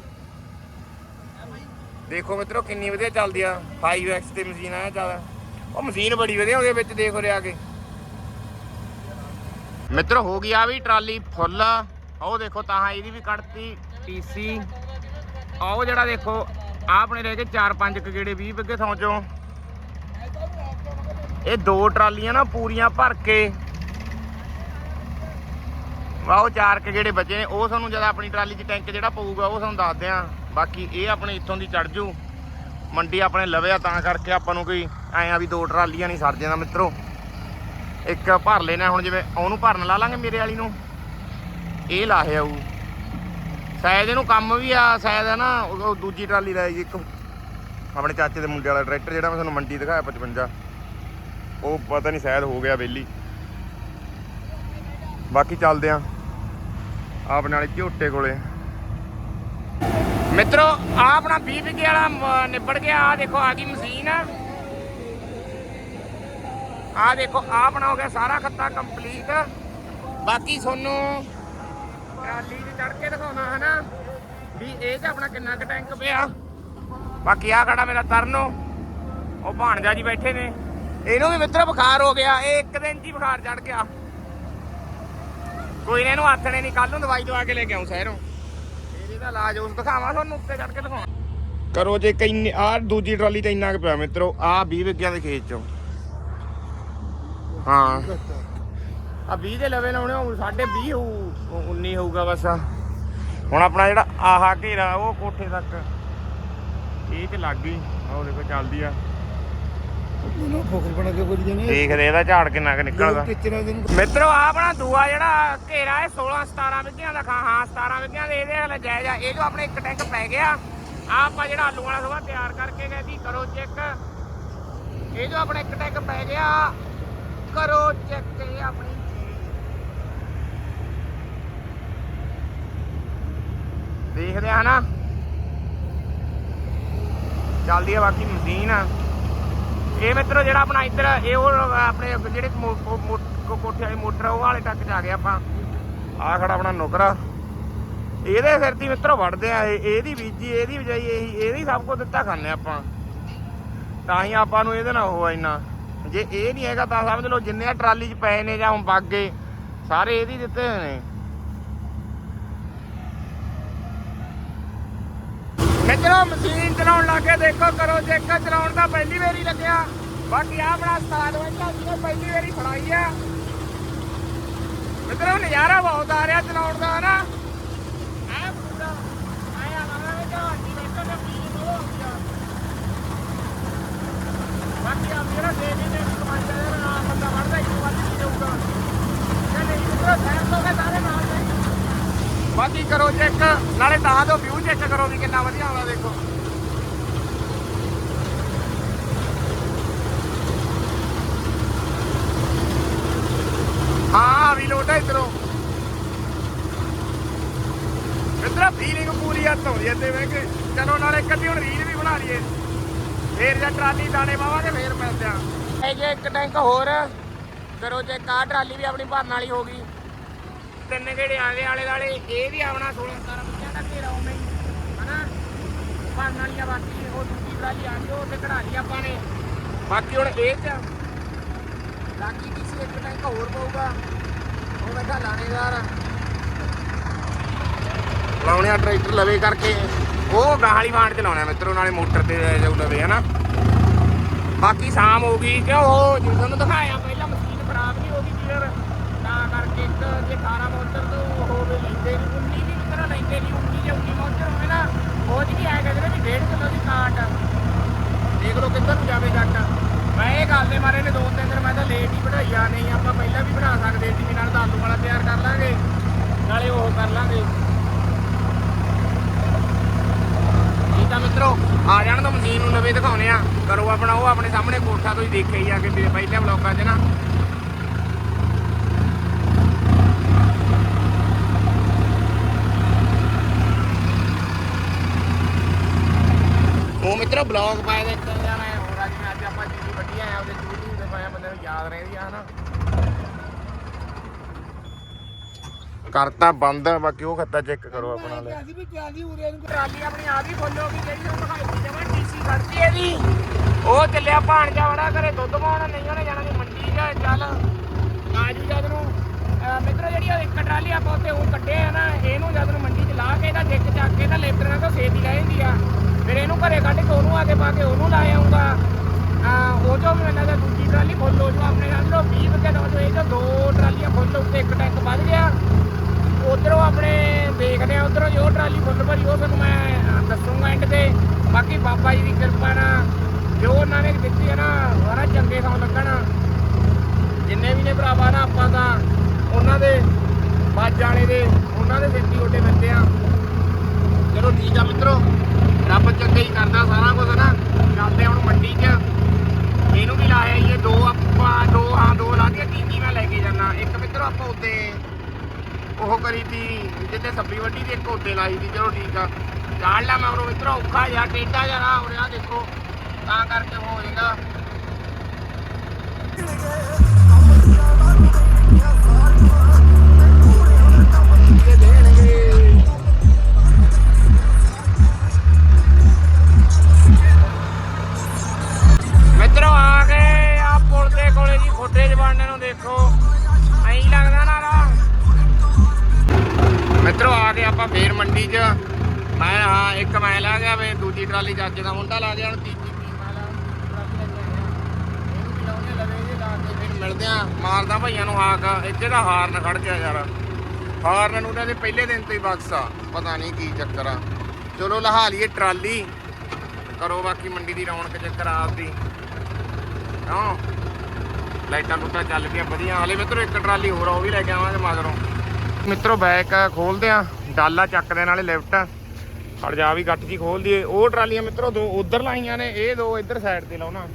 ਦੇਖੋ ਮਿੱਤਰੋ, ਕਿੰਨੀ ਵਧੀਆ ਚੱਲਦੀ ਆ। 5x ਤੇ ਮਸ਼ੀਨ ਆ ਜ਼ਿਆਦਾ ਉਹ ਮਸ਼ੀਨ ਬੜੀ ਵਧੀਆ, ਉਹਦੇ ਵਿੱਚ ਦੇਖ ਰਿਹਾ ਕੇ। ਮਿੱਤਰ, ਹੋ ਗਈ ਆ ਵੀ ਟਰਾਲੀ ਫੁੱਲ। ਉਹ ਦੇਖੋ, ਤਾਂ ਇਹਦੀ ਵੀ ਕੱਢਤੀ। ਟੀਸੀ ਉਹ ਜਿਹੜਾ ਦੇਖੋ, ਆਹ ਆਪਣੇ ਰਹਿ ਗਏ 4-5 ਗੇੜੇ 20 ਵਿੱਗੇ ਥਾਂ ਚੋਂ। ਇਹ ਦੋ ਟਰਾਲੀਆਂ ਨਾ ਪੂਰੀਆਂ ਭਰ ਕੇ। ਵਾਹ ਉਹ ਚਾਰ ਕੁ ਗੇੜੇ ਬਚੇ ਨੇ, ਉਹ ਤੁਹਾਨੂੰ ਜਦ ਆਪਣੀ ਟਰਾਲੀ 'ਚ ਟੈਂਕ ਜਿਹੜਾ ਪਊਗਾ, ਉਹ ਤੁਹਾਨੂੰ ਦੱਸਦੇ ਆ ਬਾਕੀ ਇਹ ਆਪਣੇ ਇੱਥੋਂ ਦੀ ਚੜ ਜੂ। ਮੰਡੀ ਆਪਣੇ ਲਵੇ ਆ, ਤਾਂ ਕਰਕੇ ਆਪਾਂ ਨੂੰ ਕੋਈ ਐਂ ਆ ਵੀ ਦੋ ਟਰਾਲੀਆਂ ਨਹੀਂ ਸਰ ਜਾਂਦਾ ਮਿੱਤਰੋ। ਇੱਕ ਭਰ ਲੈਣਾ ਹੁਣ ਜਿਵੇਂ, ਉਹਨੂੰ ਭਰਨ ਲਾ ਲਾਂਗੇ ਮੇਰੇ ਵਾਲੀ ਨੂੰ। ਇਹ ਲਾਹੇ ਆਊ। ਸ਼ਾਇਦ ਇਹਨੂੰ ਕੰਮ ਵੀ ਆ, ਸ਼ਾਇਦ ਹੈ ਨਾ ਉਹ ਦੂਜੀ ਟਰਾਲੀ ਦਾ ਇੱਕ। ਆਪਣੇ ਚਾਚੇ ਦੇ ਮੁੰਡੇ ਵਾਲਾ ਟਰੈਕਟਰ ਜਿਹੜਾ ਮੈਂ ਤੁਹਾਨੂੰ ਮੰਡੀ ਦਿਖਾਇਆ 55 ਉਹ ਪਤਾ ਨਹੀਂ ਸ਼ਾਇਦ ਹੋ ਗਿਆ ਵਿਹਲੀ। ਬਾਕੀ ਚੱਲਦੇ ਆ। ਆਪਣੇ ਵਾਲੇ ਝੋਟੇ ਕੋਲੇ। ਮਿੱਤਰੋ ਆ ਆਪਣਾ 20 ਵਿਗੇ ਵਾਲਾ ਨਿਬੜ ਗਿਆ। ਆ ਦੇਖੋ ਆ ਗਈ ਮਸ਼ੀਨ ਆ। ਦੇਖੋ ਆ ਆਪਣਾ ਹੋ ਗਿਆ ਸਾਰਾ ਖੱਤਾ ਕੰਪਲੀਟ। ਬਾਕੀ ਤੁਹਾਨੂੰ ਟਰਾਲੀ 'ਚ ਚੜ ਕੇ ਦਿਖਾਉਣਾ ਹਨਾ ਵੀ ਇਹ ਤੇ ਆਪਣਾ ਕਿੰਨਾ ਕੁ ਟੈਂਕ ਪਿਆ। ਬਾਕੀ ਆ ਖੜਾ ਮੇਰਾ ਤਰਨੋ। ਉਹ ਭਾਣਜਾ ਜੀ ਬੈਠੇ ਨੇ। ਇਹਨੂੰ ਵੀ ਮਿੱਤਰ ਬੁਖਾਰ ਹੋ ਗਿਆ। ਇਹ ਇੱਕ ਦਿਨ 'ਚ ਹੀ ਬੁਖਾਰ ਚੜ ਗਿਆ। ਕੋਈ ਇਹਨੂੰ ਆਥਣੇ ਨਹੀਂ ਕੱਲ ਨੂੰ ਦਵਾਈ ਦਵਾ ਕੇ ਲੈ ਕੇ ਆਉਂ ਸ਼ਹਿਰੋਂ। ਇਹਦੀ ਦਾ ਇਲਾਜ ਉਸ ਦਿਖਾਵਾਂ ਤੁਹਾਨੂੰ, ਉੱਤੇ ਚੜ ਕੇ ਦਿਖਾਵਾਂ ਕਰੋ ਜੇ ਕਈ ਆ ਦੂਜੀ ਟਰਾਲੀ ਤੇ ਇੰਨਾ ਕੁ ਪਿਆ ਮਿੱਤਰੋ। ਆ 20 ਵਿਗਿਆ ਦੇ ਖੇਤ ਚੋਂ। ਹਾਂ। ਆ 20 ਦੇ ਲਵੇ ਲਾਉਣੇ ਹੋਊ ਸਾਢੇ 20 ਹੋਊ 19 ਹੋਊਗਾ ਬਸ। ਹੁਣ ਆਪਣਾ ਜਿਹੜਾ ਆਹਾ ਘੇਰਾ ਉਹ ਕੋਠੇ ਤੱਕ। ਇਹ ਤੇ ਲੱਗ ਗਈ। ਉਹ ਦੇਖੋ ਚੱਲਦੀ ਆ। ਉਹਨੂੰ ਫੋਕਲ ਬਣਾ ਕੇ ਬੋਲੀ ਜਾਂਦੇ ਦੇਖਦੇ ਇਹਦਾ ਝਾੜ ਕਿੰਨਾ ਕੁ ਨਿਕਲਦਾ। ਮਿੱਤਰੋ ਆ ਆਪਣਾ ਦੂਆ ਜਿਹੜਾ ਘੇਰਾ ਹੈ 16 17 ਵਿਗਿਆਂ ਦਾ ਖਾ। ਹਾਂ 17 ਵਿਗਿਆਂ ਦੇ ਇਹਦੇ ਹਲੇ ਜਾਇਜ਼ ਆ। ਇਹ ਜੋ ਆਪਣੇ ਇੱਕ ਟੈਂਕ ਪੈ ਗਿਆ ਆ ਆਪਾਂ ਜਿਹੜਾ ਆਲੂ ਵਾਲਾ ਸਵਾ ਤਿਆਰ ਕਰਕੇ ਗਏ ਸੀ ਕਰੋ ਚੈੱਕ। ਇਹ ਜੋ ਆਪਣਾ ਇੱਕ ਟੈਂਕ ਪੈ ਗਿਆ ਕਰੋ ਚੈੱਕ ਇਹ ਆਪਣੀ ਚੀਜ਼। ਦੇਖਦੇ ਆ ਨਾ ਚੱਲਦੀ ਆ ਬਾਕੀ ਮਸ਼ੀਨ। ਆ ਇਹ ਮਿੱਤਰੋ ਜਿਹੜਾ ਆਪਣਾ ਇੱਧਰ, ਇਹ ਉਹ ਆਪਣੇ ਜਿਹੜੇ ਕੋਠੇ ਵਾਲੀ ਮੋਟਰ ਉਹ ਵਾਲੇ ਟੱਕ ਚ ਆ ਗਏ ਆਪਾਂ। ਆ ਖੜਾ ਆਪਣਾ ਨੁਕਰਾ। ਇਹਦੇ ਸਿਰ ਦੀ ਮਿੱਤਰੋ ਵੜਦੇ ਆ ਇਹਦੀ ਬੀਜੀ, ਇਹਦੀ ਬਜਾਈ, ਇਹੀ, ਇਹਦੀ ਸਭ ਕੁਝ ਦਿੱਤਾ ਖਾਂਦੇ ਆਪਾਂ। ਤਾਂ ਹੀ ਆਪਾਂ ਨੂੰ ਇਹਦੇ ਨਾਲ ਉਹ ਇੰਨਾ। ਜੇ ਇਹ ਨਹੀਂ ਹੈਗਾ ਤਾਂ ਸਮਝ ਲਓ ਜਿੰਨੇ ਟਰਾਲੀ 'ਚ ਪਏ ਨੇ ਜਾਂ ਹੁਣ ਬਾਗੇ, ਸਾਰੇ ਇਹਦੀ ਦਿੱਤੇ ਹੋਏ ਨੇ। ਮਿੱਤਰੋ ਮਸ਼ੀਨ ਚਲਾਉਣ ਲੱਗੇ, ਦੇਖੋ ਕਰੋ ਚੈੱਕ ਚਲਾਉਣ ਦਾ ਪਹਿਲੀ ਵਾਰੀ ਲੱਗਿਆ। ਬਾਕੀ ਆ ਆਪਣਾ ਉਸਤਾਦ ਵੰਦਾ ਜਿਹਨੇ ਪਹਿਲੀ ਵਾਰੀ ਫੜਾਈ ਆ। ਮਿੱਤਰੋ, ਨਜ਼ਾਰਾ ਬਹੁਤ ਆ ਰਿਹਾ ਚਲਾਉਣ ਦਾ ਨਾ ਐ ਪੂਰਾ ਆਇਆ ਲੱਗਦਾ ਵੀ ਝਾੜੀ ਬੈਠੋ ਤੇ ਮੀਂਹ ਬਹੁਤ ਹੋ ਬਾਕੀ ਆ ਮੇਰਾ ਦੇ ਦੇ ਦੇ ਕਮਾਈ ਦਾ ਨਾ ਬੰਦਾ ਵੜਦਾ ਹੀ ਵੱਧ ਨਹੀਂ ਜਾਊਗਾ ਨਹੀਂ ਮਿੱਤਰੋ ਸਹਿਰ ਤੋਂ ਕੇ ਸਾਰੇ ਨਾਲ ਬਾਕੀ ਕਰੋ ਚੈੱਕ ਨਾਲੇ ਤਾਂ ਦੋ ਵਿਊ ਚੈੱਕ ਕਰੋ ਵੀ ਕਿੰਨਾ ਵਧੀਆ ਆਉਂਦਾ ਦੇਖੋ। ਹਾਂ ਵੀ ਲੋਟ ਆ ਇਧਰੋਂ। ਇਧਰ ਫੀਲਿੰਗ ਪੂਰੀ ਆ ਧੌਂਦੀ ਇੱਥੇ ਬਹਿ ਕੇ। ਚਲੋ, ਨਾਲੇ ਕੱਢੀ ਹੁਣ ਰੀਲ ਵੀ ਬਣਾ ਲਈਏ। ਫੇਰ ਜਾਂ ਟਰਾਲੀ ਦਾਣੇ ਪਾਵਾਂਗੇ, ਫੇਰ ਮਿਲਦੇ ਆ। ਇਹ ਜੇ ਇੱਕ ਟੈਂਕ ਹੋਰ। ਕਰੋ ਜੇ ਕਾ ਟਰਾਲੀ ਵੀ ਆਪਣੀ ਭਰਨ ਵਾਲੀ ਹੋ ਗਈ। ਤਿੰਨ ਜਿਹੜੇ ਆਲੇ ਆਲੇ ਵਾਲੇ, ਇਹ ਵੀ ਆਉਣਾ 16 17 ਬੱਚਿਆਂ ਦਾ ਘੇਰਾ ਉਵੇਂ ਹੀ, ਹਨਾ? ਭਰਨ ਵਾਲੀਆਂ ਬਾਕੀ ਉਹ ਦੂਜੀ ਟਰਾਲੀ ਆ ਗਈ, ਉਹ ਤੇ ਕਢਾ ਲਈ ਆਪਾਂ ਨੇ। ਬਾਕੀ ਹੁਣ ਇਹ ਚ ਬਾਕੀ ਕਿਸੇ ਇੱਕ ਟੈਂਕ ਹੋਰ ਪਊਗਾ, ਉਹ ਬੈਠਾ ਲਾਣੇਦਾਰ। ਲਾਉਣੇ ਟਰੈਕਟਰ ਲਵੇ ਕਰਕੇ, ਉਹ ਗਾਂ ਵਾਂਡ ਚ ਲਾਉਣਾ ਮਿੱਤਰੋ, ਨਾਲੇ ਮੋਟਰ ਤੇ ਜਾਊ ਲਵੇ, ਹਨਾ? ਬਾਕੀ ਸ਼ਾਮ ਹੋ ਗਈ, ਕਿਉਂ? ਉਹ ਜਿਵੇਂ ਤੁਹਾਨੂੰ ਦਿਖਾਇਆ, ਪਹਿਲਾਂ ਮਸ਼ੀਨ ਖਰਾਬ ਨਹੀਂ ਹੋ ਗਈ ਕਲੀਅਰ ਇੱਕ ਜੇ 18 ਮੋਟਰ ਤੋਂ ਹੋਵੇ ਲੈਂਦੇ ਨਹੀਂ 19 ਦੀ ਤਰ੍ਹਾਂ ਲੈਂਦੇ ਨਹੀਂ 19 ਜੇ 19 ਮੋਟਰ ਹੋਵੇ ਨਾ, ਉਹ ਜੀ ਐ ਕਹਿੰਦੇ ਨੇ ਵੀ 1.5 ਕਿਲੋ ਦੀ ਕਾਟ। ਦੇਖ ਲਓ ਕਿੱਧਰ ਨੂੰ ਜਾਵੇ ਜੱਟ। ਮੈਂ ਇਹ ਗੱਲ ਦੇ ਮਾਰੇ ਨੇ ਦੋ ਤਿੰਨ ਦਿਨ, ਮੈਂ ਤਾਂ ਲੇਟ ਹੀ ਬਣਾਈ ਨਹੀਂ, ਆਪਾਂ ਪਹਿਲਾਂ ਵੀ ਬਣਾ ਸਕਦੇ ਸੀ ਨਾਲ ਤਾਂ ਆਲੂ ਵਾਲਾ ਤਿਆਰ ਕਰ ਲਾਂਗੇ, ਨਾਲੇ ਉਹ ਕਰ ਲਾਂਗੇ। ਠੀਕ ਆ ਮਿੱਤਰੋ, ਆ ਜਾਣ ਤਾਂ ਮਸ਼ੀਨ ਨੂੰ ਨਵੇਂ ਦਿਖਾਉਨੇ ਆ। ਕਰੋ ਆਪਣਾ ਉਹ, ਆਪਣੇ ਸਾਹਮਣੇ ਕੋਠਾ ਤੋਂ ਹੀ ਦੇਖਿਆ ਹੀ ਆ ਕਿ ਪਹਿਲੇ ਵਲੋਗਾਂ 'ਚ ਨਾ। ਮਿੱਤਰੋ ਬਲੌਗ ਪਾਇਆ ਦੇ ਇੱਕ ਯਾਰ ਐ ਹੋਰ ਅੱਜ ਅੱਜ ਆਪਾਂ ਜੀ ਵੱਡੀ ਆਇਆ ਉਹਦੇ ਚੂੜੀ ਦੇ ਪਾਇਆ ਬੰਦੇ ਨੂੰ ਯਾਦ ਰਹਿੰਦੀ ਆ ਹਨਾ। ਕਰਤਾ ਬੰਦ ਬਾਕੀ ਉਹ ਖੱਤਾ ਚੈੱਕ ਕਰੋ ਆਪਣਾ ਲੈ। ਅਸੀਂ ਵੀ ਟਰਾਲੀ ਉਰੇ ਨੂੰ ਟਰਾਲੀ ਆਪਣੀ ਆਪ ਹੀ ਫੁੱਲ ਹੋ ਗਈ ਜਿਹੜੀ ਉਹ ਦਿਖਾਈ ਦੀ ਜਮਾ ਟੀਸੀ ਖੜਦੀ ਇਹਦੀ। ਉਹ ਚੱਲਿਆ ਭਾਣਜਾ ਵੜਾ ਘਰੇ ਦੁੱਧ ਪਾਉਣ ਨਹੀਂ ਉਹਨੇ ਜਾਣਾ ਸੀ ਮੰਡੀ ਜਾ ਚੱਲ। ਆਜੂ ਜਦ ਨੂੰ। ਅਹ ਮਿੱਤਰੋ ਜਿਹੜੀ ਇੱਕ ਟਰਾਲੀ ਆਪਾਂ ਉੱਥੇ ਉਹ ਕੱਢੇ ਆ ਨਾ ਇਹਨੂੰ ਜਦ ਨੂੰ ਮੰਡੀ 'ਚ ਲਾ ਕੇ ਇਹਦਾ ਡਿੱਕ ਚੱਕ ਕੇ ਤਾਂ ਲੇਬਰਾਂ ਤੋਂ ਸੇਤੀ ਲੈ ਜਾਂਦੀ ਆ। ਫਿਰ ਇਹਨੂੰ ਘਰੇ ਕੱਢ ਕੇ ਉਹਨੂੰ ਆ ਕੇ ਪਾ ਕੇ ਉਹਨੂੰ ਲਾ ਆਉਂਗਾ ਉਹ ਜੋ ਮੈਨੂੰ ਲੱਗਦਾ ਦੂਜੀ ਟਰਾਲੀ ਫੁੱਲ ਹੋ ਜੂ ਆਪਣੇ ਨਾਲ ਲੋ 20 ਵਜੇ ਦੋ ਇਹ ਜੋ ਦੋ ਟਰਾਲੀਆਂ ਫੁੱਲ ਉੱਤੇ ਇੱਕ ਟੈਂਕ ਵੱਧ ਗਿਆ। ਉਧਰੋਂ ਆਪਣੇ ਦੇਖਦੇ ਆ ਉਧਰੋਂ ਜੋ ਟਰਾਲੀ ਫੁੱਲ ਭਰੀ ਉਹ ਤੁਹਾਨੂੰ ਮੈਂ ਅਹ, ਦੱਸੂਗਾ ਐਂਡ ਤੇ। ਬਾਕੀ ਬਾਬਾ ਜੀ ਦੀ ਕਿਰਪਾ ਨਾਲ ਜੋ ਉਹਨਾਂ ਨੇ ਦਿੱਤੀ ਹੈ ਨਾ ਸਾਰਾ ਚੰਗੇ ਸੌ ਲੱਗਣ। ਜਿੰਨੇ ਵੀ ਨੇ ਭਰਾਵਾ ਨਾ ਆਪਾਂ ਉਹਨਾਂ ਦੇ ਬਾਜ ਦੇ, ਉਹਨਾਂ ਦੇ ਸਿਰ ਹੀ ਮਿਲਦੇ ਆ। ਚਲੋ ਠੀਕ ਆ ਮਿੱਤਰੋ, ਰੱਬ ਚੰਗਾ ਹੀ ਕਰਦਾ ਸਾਰਾ ਕੁਝ ਨਾ। ਚੱਲਦੇ ਹੁਣ ਮੰਡੀ 'ਚ। ਇਹਨੂੰ ਵੀ ਲਾਇਆ ਇਹ ਦੋ ਆਪਾਂ, ਦੋ ਹਾਂ ਦੋ ਲਾ ਦੀਆਂ ਮੈਂ ਲੈ ਕੇ ਜਾਣਾ ਇੱਕ ਮਿੱਤਰੋ ਆਪਾਂ ਉੱਤੇ, ਉਹ ਕਰੀ ਤੀ ਜਿੱਤੇ ਸੱਬੀ ਵੱਡੀ ਦੀ ਇੱਕ ਉੱਤੇ ਲਾਈ ਤੀ। ਚਲੋ ਠੀਕ ਆ। ਜਾਣ ਲਾ ਮੈਂ ਉਹ ਮਿੱਤਰੋ, ਔਖਾ ਜਿਹਾ ਟੇਡਾ ਜਿਹਾ ਰਾਹ ਹੋ ਰਿਹਾ, ਦੇਖੋ। ਤਾਂ ਕਰਕੇ ਹੋ ਜਾਂਦਾ ਮਿੱਤਰੋ, ਆ ਗਏ ਆ ਪੁਲ ਦੇ ਕੋਲੇ ਜੀ ਖੋਡੇ ਜਵਾਨਾਂ ਨੂੰ ਦੇਖੋ। ਐਂ ਲੱਗਦਾ ਨਾ ਰਾਹ ਮਿੱਤਰੋ, ਆ ਗਏ ਆਪਾਂ ਫੇਰ ਮੰਡੀ 'ਚ। ਮੈਂ, ਹਾਂ, ਇੱਕ ਮੈਂ ਲਾ ਗਿਆ ਵੇ ਦੂਜੀ ਟਰਾਲੀ ਜੱਜ ਦਾ ਮੁੰਡਾ ਲਾ ਗਿਆ, ਹੁਣ ਤੀਜੀ ਫਿਰ ਮਿਲਦੇ ਆ। ਮਾਰਦਾ ਭਾਈਆਂ ਨੂੰ ਹਾਕ ਇੱਥੇ ਦਾ ਹਾਰਨ ਖੜ ਗਿਆ ਯਾਰ। ਹਾਰਨ ਉਹਨਾਂ ਦੇ ਪਹਿਲੇ ਦਿਨ ਤੋਂ ਹੀ ਬਕਸ ਆ, ਪਤਾ ਨਹੀਂ ਕੀ ਚੱਕਰ ਆ। ਚਲੋ ਲਹਾ ਲਈਏ ਟਰਾਲੀ। ਕਰੋ ਬਾਕੀ ਮੰਡੀ ਦੀ ਰੌਣਕ ਚੱਕਰ ਆਪਦੀ। ਹਾਂ। ਲਾਈਟਾਂ ਲੁੱਟਾਂ ਚੱਲ ਪਈਆਂ, ਵਧੀਆ। ਹਾਲੇ ਮਿੱਤਰੋ ਇੱਕ ਟਰਾਲੀ ਹੋਰ ਆ, ਉਹ ਵੀ ਲੈ ਕੇ ਆਵਾਂਗੇ ਮਗਰੋਂ ਮਿੱਤਰੋ ਬੈਕ ਖੋਲਦੇ ਆ। ਡਾਲਾ ਚੱਕਦੇ ਨਾਲੇ ਲਿਫਟ ਹੜ ਜਾ ਵੀ ਗੱਠ ਜੀ ਖੋਲ ਦਈਏ ਉਹ ਟਰਾਲੀਆਂ ਮਿੱਤਰੋ, ਦੋ ਉਧਰ ਲਾਈਆਂ ਨੇ, ਇਹ ਦੋ ਇੱਧਰ ਸਾਈਡ ਤੇ ਲਾਉਣਾ।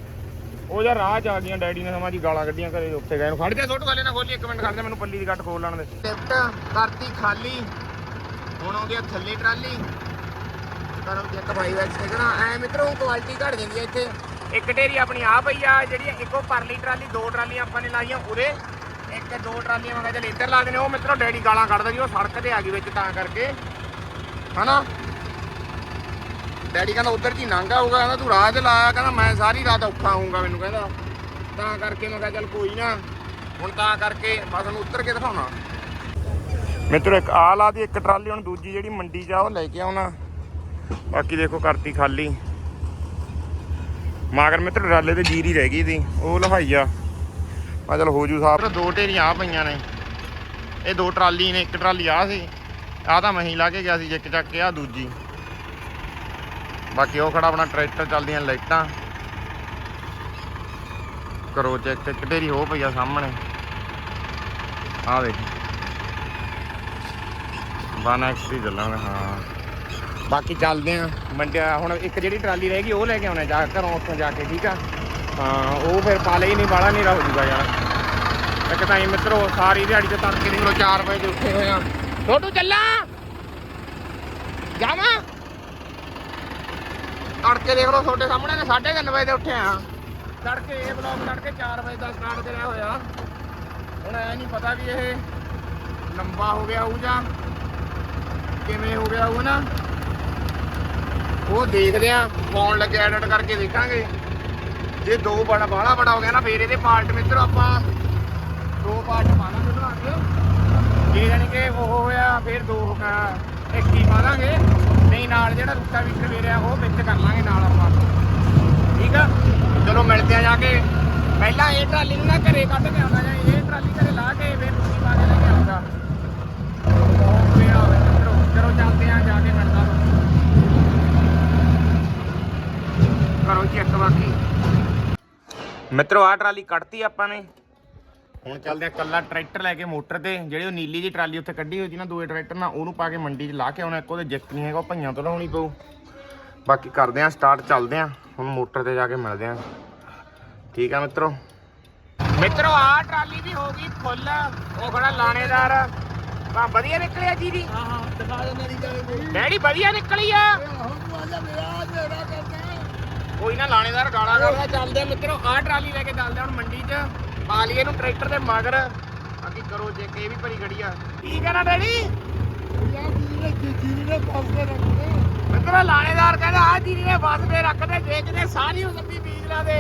ਉਹ ਯਾਰ ਰਾਹ ਚ ਆ ਗਈਆਂ ਡੈਡੀ ਨੇ ਸਮਾਂ ਗਾਲਾਂ ਕੱਢੀਆਂ ਘਰੇ ਉੱਥੇ ਗਏ ਨੂੰ। ਖੜ ਜਾ ਛੋਟੂ ਵਾਲੇ ਨਾਲ ਖੋਲੀ ਇੱਕ ਮਿੰਟ ਖੜ ਜਾ ਮੈਨੂੰ ਪੱਲੀ ਦੀ ਗੱਠ ਖੋਲ ਲੈਣ ਦੇ। ਲਿਫਟ ਕਰਤੀ ਖਾਲੀ। ਹੁਣ ਆਉਂਦੀ ਆ ਥੱਲੇ ਟਰਾਲੀ। ਕਰੋ ਚੈੱਕ ਭਾਈ ਵੈਕਸ ਦੇਖਣਾ ਐ ਮਿੱਤਰੋ ਕੁਆਲਿਟੀ ਘਟ ਜਾਂਦੀ ਹੈ ਇੱਥੇ। ਇੱਕ ਢੇਰੀ ਆਪਣੀ ਆ ਪਈ ਆ ਜਿਹੜੀ ਇੱਕੋ ਪਰਲੀ ਟਰਾਲੀ ਦੋ ਟਰਾਲੀਆਂ ਆਪਾਂ ਨੇ ਲਾਈਆਂ ਉਰੇ। ਇੱਕ ਦੋ ਟਰਾਲੀਆਂ ਮੈਂ ਕਿਹਾ ਚੱਲ ਇੱਧਰ ਲਾ ਦੇਣੇ ਉਹ ਮਿੱਤਰੋ ਡੈਡੀ ਗਾਲਾਂ ਕੱਢਦਾ ਜੀ ਉਹ ਸੜਕ ਤੇ ਆ ਗਈ ਵਿੱਚ ਤਾਂ ਕਰਕੇ। ਹਨਾ? ਡੈਡੀ ਕਹਿੰਦਾ ਉਧਰ ਜੀ ਨੰਗਾ ਹੋਊਗਾ ਕਹਿੰਦਾ ਤੂੰ ਰਾਹ ਤੇ ਲਾਇਆ ਕਹਿੰਦਾ ਮੈਂ ਸਾਰੀ ਰਾਤ ਔਖਾ ਹੋਊਗਾ ਮੈਨੂੰ ਕਹਿੰਦਾ। ਤਾਂ ਕਰਕੇ ਮੈਂ ਕਿਹਾ ਚੱਲ ਕੋਈ ਨਾ, ਹੁਣ ਤਾਂ ਕਰਕੇ ਬਸ ਨੂੰ ਉੱਤਰ ਕੇ ਦਿਖਾਉਣਾ। ਮਿੱਤਰੋ, ਇੱਕ ਆ ਲਾ ਦੀ, ਇੱਕ ਟਰਾਲੀ, ਹੁਣ ਦੂਜੀ ਜਿਹੜੀ ਮੰਡੀ ਜਾ, ਉਹ ਲੈ ਕੇ ਆਉਣਾ। ਬਾਕੀ ਦੇਖੋ, ਕਰਤੀ ਖਾਲੀ। ਮਾਗਰ ਮਿੱਤਰ, ਟਰਾਲੇ ਤੇ ਜੀਰੀ ਰਹਿ ਗਈ ਸੀ ਉਹ ਲਹਾਈ ਆ। ਚਲ ਹੋ ਜੂ ਸਾਫ਼। ਦੋ ਢੇਰੀਆਂ ਆ ਪਈਆਂ ਨੇ। ਇਹ ਦੋ ਟਰਾਲੀ ਨੇ, ਇੱਕ ਟਰਾਲੀ ਆ ਸੀ ਆ ਤਾਂ ਮਹੀਂ ਲਾ ਕੇ ਗਿਆ ਸੀ, ਇੱਕ ਚੱਕ ਕੇ ਆ ਦੂਜੀ। ਬਾਕੀ ਉਹ ਖੜਾ ਆਪਣਾ ਟਰੈਕਟਰ ਚੱਲਦੀਆਂ ਲਾਈਟਾਂ। ਕਰੋ ਚੈੱਕ ਇੱਕ ਢੇਰੀ ਹੋ ਪਈ ਆ ਸਾਹਮਣੇ। ਆ ਦੇਖ। 1XP ਚੱਲਾਂਗੇ, ਹਾਂ। ਬਾਕੀ ਚੱਲਦੇ ਆ। ਮੰਡਿਆ ਹੁਣ ਇੱਕ ਜਿਹੜੀ ਟਰਾਲੀ ਰਹਿ ਗਈ, ਉਹ ਲੈ ਕੇ ਆਉਣਾ ਜਾ, ਘਰੋਂ ਉੱਥੋਂ ਜਾ ਕੇ, ਠੀਕ ਆ? ਹਾਂ, ਉਹ ਫਿਰ ਪਾ ਲਈ ਨਹੀਂ ਬਾਲਾ ਨਹੀਂ ਹੋ ਜੂਗਾ ਯਾਰ। ਇੱਕ ਤਾਂ ਇਹ ਮਿੱਤਰੋ, ਸਾਰੀ ਦਿਹਾੜੀ ਤੇ ਤੜਕੇ ਨਿਕਲੋ 4 ਵਜੇ ਉੱਠੇ ਹੋਏ ਆ। ਛੋਟੂ, ਚੱਲਾਂ! ਜਾਵਾਂ? ਤੜਕੇ ਦੇਖ ਲਓ ਤੁਹਾਡੇ ਸਾਹਮਣੇ ਨੇ 3:30 ਵਜੇ ਦੇ ਉੱਠੇ ਆ। ਤੜਕੇ ਇਹ ਬਲੌਗ ਤੜਕੇ 4 ਵਜੇ ਦਾ ਸਟਾਰਟ ਕਰਿਆ ਹੋਇਆ। ਹੁਣ ਐ ਨਹੀਂ ਪਤਾ ਵੀ ਇਹ ਲੰਬਾ ਹੋ ਗਿਆ ਹੋਊ ਜਾਂ ਕਿਵੇਂ ਹੋ ਗਿਆ ਹੋਊ ਨਾ। ਉਹ ਦੇਖਦੇ ਆ ਪਾਉਣ ਲੱਗੇ ਐਡਿਟ ਕਰਕੇ ਦੇਖਾਂਗੇ। ਜੇ ਦੋ ਬੜਾ ਬਾਹਲਾ ਬੜਾ ਹੋ ਗਿਆ ਨਾ ਫੇਰ ਇਹਦੇ ਪਾਰਟ ਮਿੱਤਰੋ ਆਪਾਂ ਦੋ ਪਾਰਟ ਪਾਵਾਂਗੇ ਬਣਾ ਕੇ ਜੇ ਜਾਨੀ ਕਿ ਉਹ ਹੋਇਆ ਫੇਰ ਦੋ ਅਹ, ਇੱਕ ਹੀ ਪਾਵਾਂਗੇ ਨਹੀਂ, ਨਾਲ ਜਿਹੜਾ ਰੁੱਟਾ ਵਿਕਰ ਵੇਰਿਆ ਉਹ ਵਿੱਚ ਕਰ ਲਾਂਗੇ ਨਾਲ ਆਪਾਂ। ਠੀਕ ਆ? ਚਲੋ ਮਿਲਦੇ ਆ ਜਾ ਕੇ। ਪਹਿਲਾਂ ਇਹ ਟਰਾਲੀ ਨੂੰ ਨਾ ਘਰੇ ਕੱਢ ਕੇ ਆਉਂਦਾ ਜਾਂ ਇਹ ਟਰਾਲੀ ਘਰੇ ਲਾ ਕੇ ਫੇਰ ਰੁੱਟੀ ਪਾ ਕੇ ਲੈ ਕੇ ਆਉਂਦਾ। ਚਲੋ, ਚੱਲਦੇ ਆ ਜਾ ਕੇ ਮਿਲਦਾ ਕਰੋ ਚੈੱਕ ਬਾਕੀ। ਮਿੱਤਰੋ, ਆਹ ਟਰਾਲੀ ਕੱਢਤੀ ਆਪਾਂ ਨੇ। ਹੁਣ ਚੱਲਦੇ ਆ ਕੱਲਾ ਟਰੈਕਟਰ ਲੈ ਕੇ ਮੋਟਰ ਤੇ ਜਿਹੜੀ ਉਹ ਨੀਲੀ ਜੀ ਟਰਾਲੀ ਉੱਥੇ ਕੱਢੀ ਹੋਈ ਸੀ ਨਾ ਦੋਏ ਟਰੈਕਟਰ ਨਾਲ ਉਹਨੂੰ ਪਾ ਕੇ ਮੰਡੀ 'ਚ ਲਾ ਕੇ ਆਉਣਾ ਇੱਕ ਉਹਦੇ ਜਿੱਕ ਨਹੀਂ ਹੈਗਾ ਉਹ ਭਈਆਂ ਤੋਂ ਲਾਉਣੀ ਪਊ। ਬਾਕੀ ਕਰਦੇ ਆ ਸਟਾਰਟ ਚੱਲਦੇ ਆ। ਹੁਣ ਮੋਟਰ ਤੇ ਜਾ ਕੇ ਮਿਲਦੇ ਆ। ਠੀਕ ਆ ਮਿੱਤਰੋ? ਮਿੱਤਰੋ ਆਹ ਟਰਾਲੀ ਵੀ ਹੋ ਗਈ ਫੁੱਲ ਉਹ ਖੜਾ ਲਾਣੇਦਾਰ। ਆ ਵਧੀਆ ਨਿਕਲਿਆ ਜੀ ਦੀ ਹਾਂ ਹਾਂ ਦਿਖਾ ਦੇ ਮੇਰੀ ਕੋਈ। ਡੈਡੀ ਵਧੀਆ ਨਿਕਲੀ ਆ। ਹੁਣ ਤੂੰ ਆ ਜਾ ਮੇਰਾ ਮੇਰਾ ਕਰਦਾ। ਕੋਈ ਨਾ ਲਾਣੇਦਾਰ ਗਾਲਾਂ ਕੱਢਦਾ ਚੱਲਦੇ ਆ ਮਿੱਤਰੋ ਆਹ ਟਰਾਲੀ ਲੈ ਕੇ ਚੱਲਦੇ ਆ ਹੁਣ ਮੰਡੀ 'ਚ। ਪਾ ਲਈਏ ਇਹਨੂੰ ਟਰੈਕਟਰ ਦੇ ਮਗਰ। ਬਾਕੀ ਕਰੋ ਜੇ ਇਹ ਵੀ ਭਰੀ ਖੜੀ ਆ। ਕੀ ਕਹਿਣਾ ਡੈਡੀ? ਮਿੱਤਰੋ ਲਾਣੇਦਾਰ ਕਹਿੰਦਾ ਆ ਜੀਰੀ ਨੇ ਬਸ ਤੇ ਰੱਖਦੇ ਦੇਖਦੇ ਸਾਰੀ ਉਹ ਸੱਬੀ ਬੀਜ ਲਾ ਦੇ।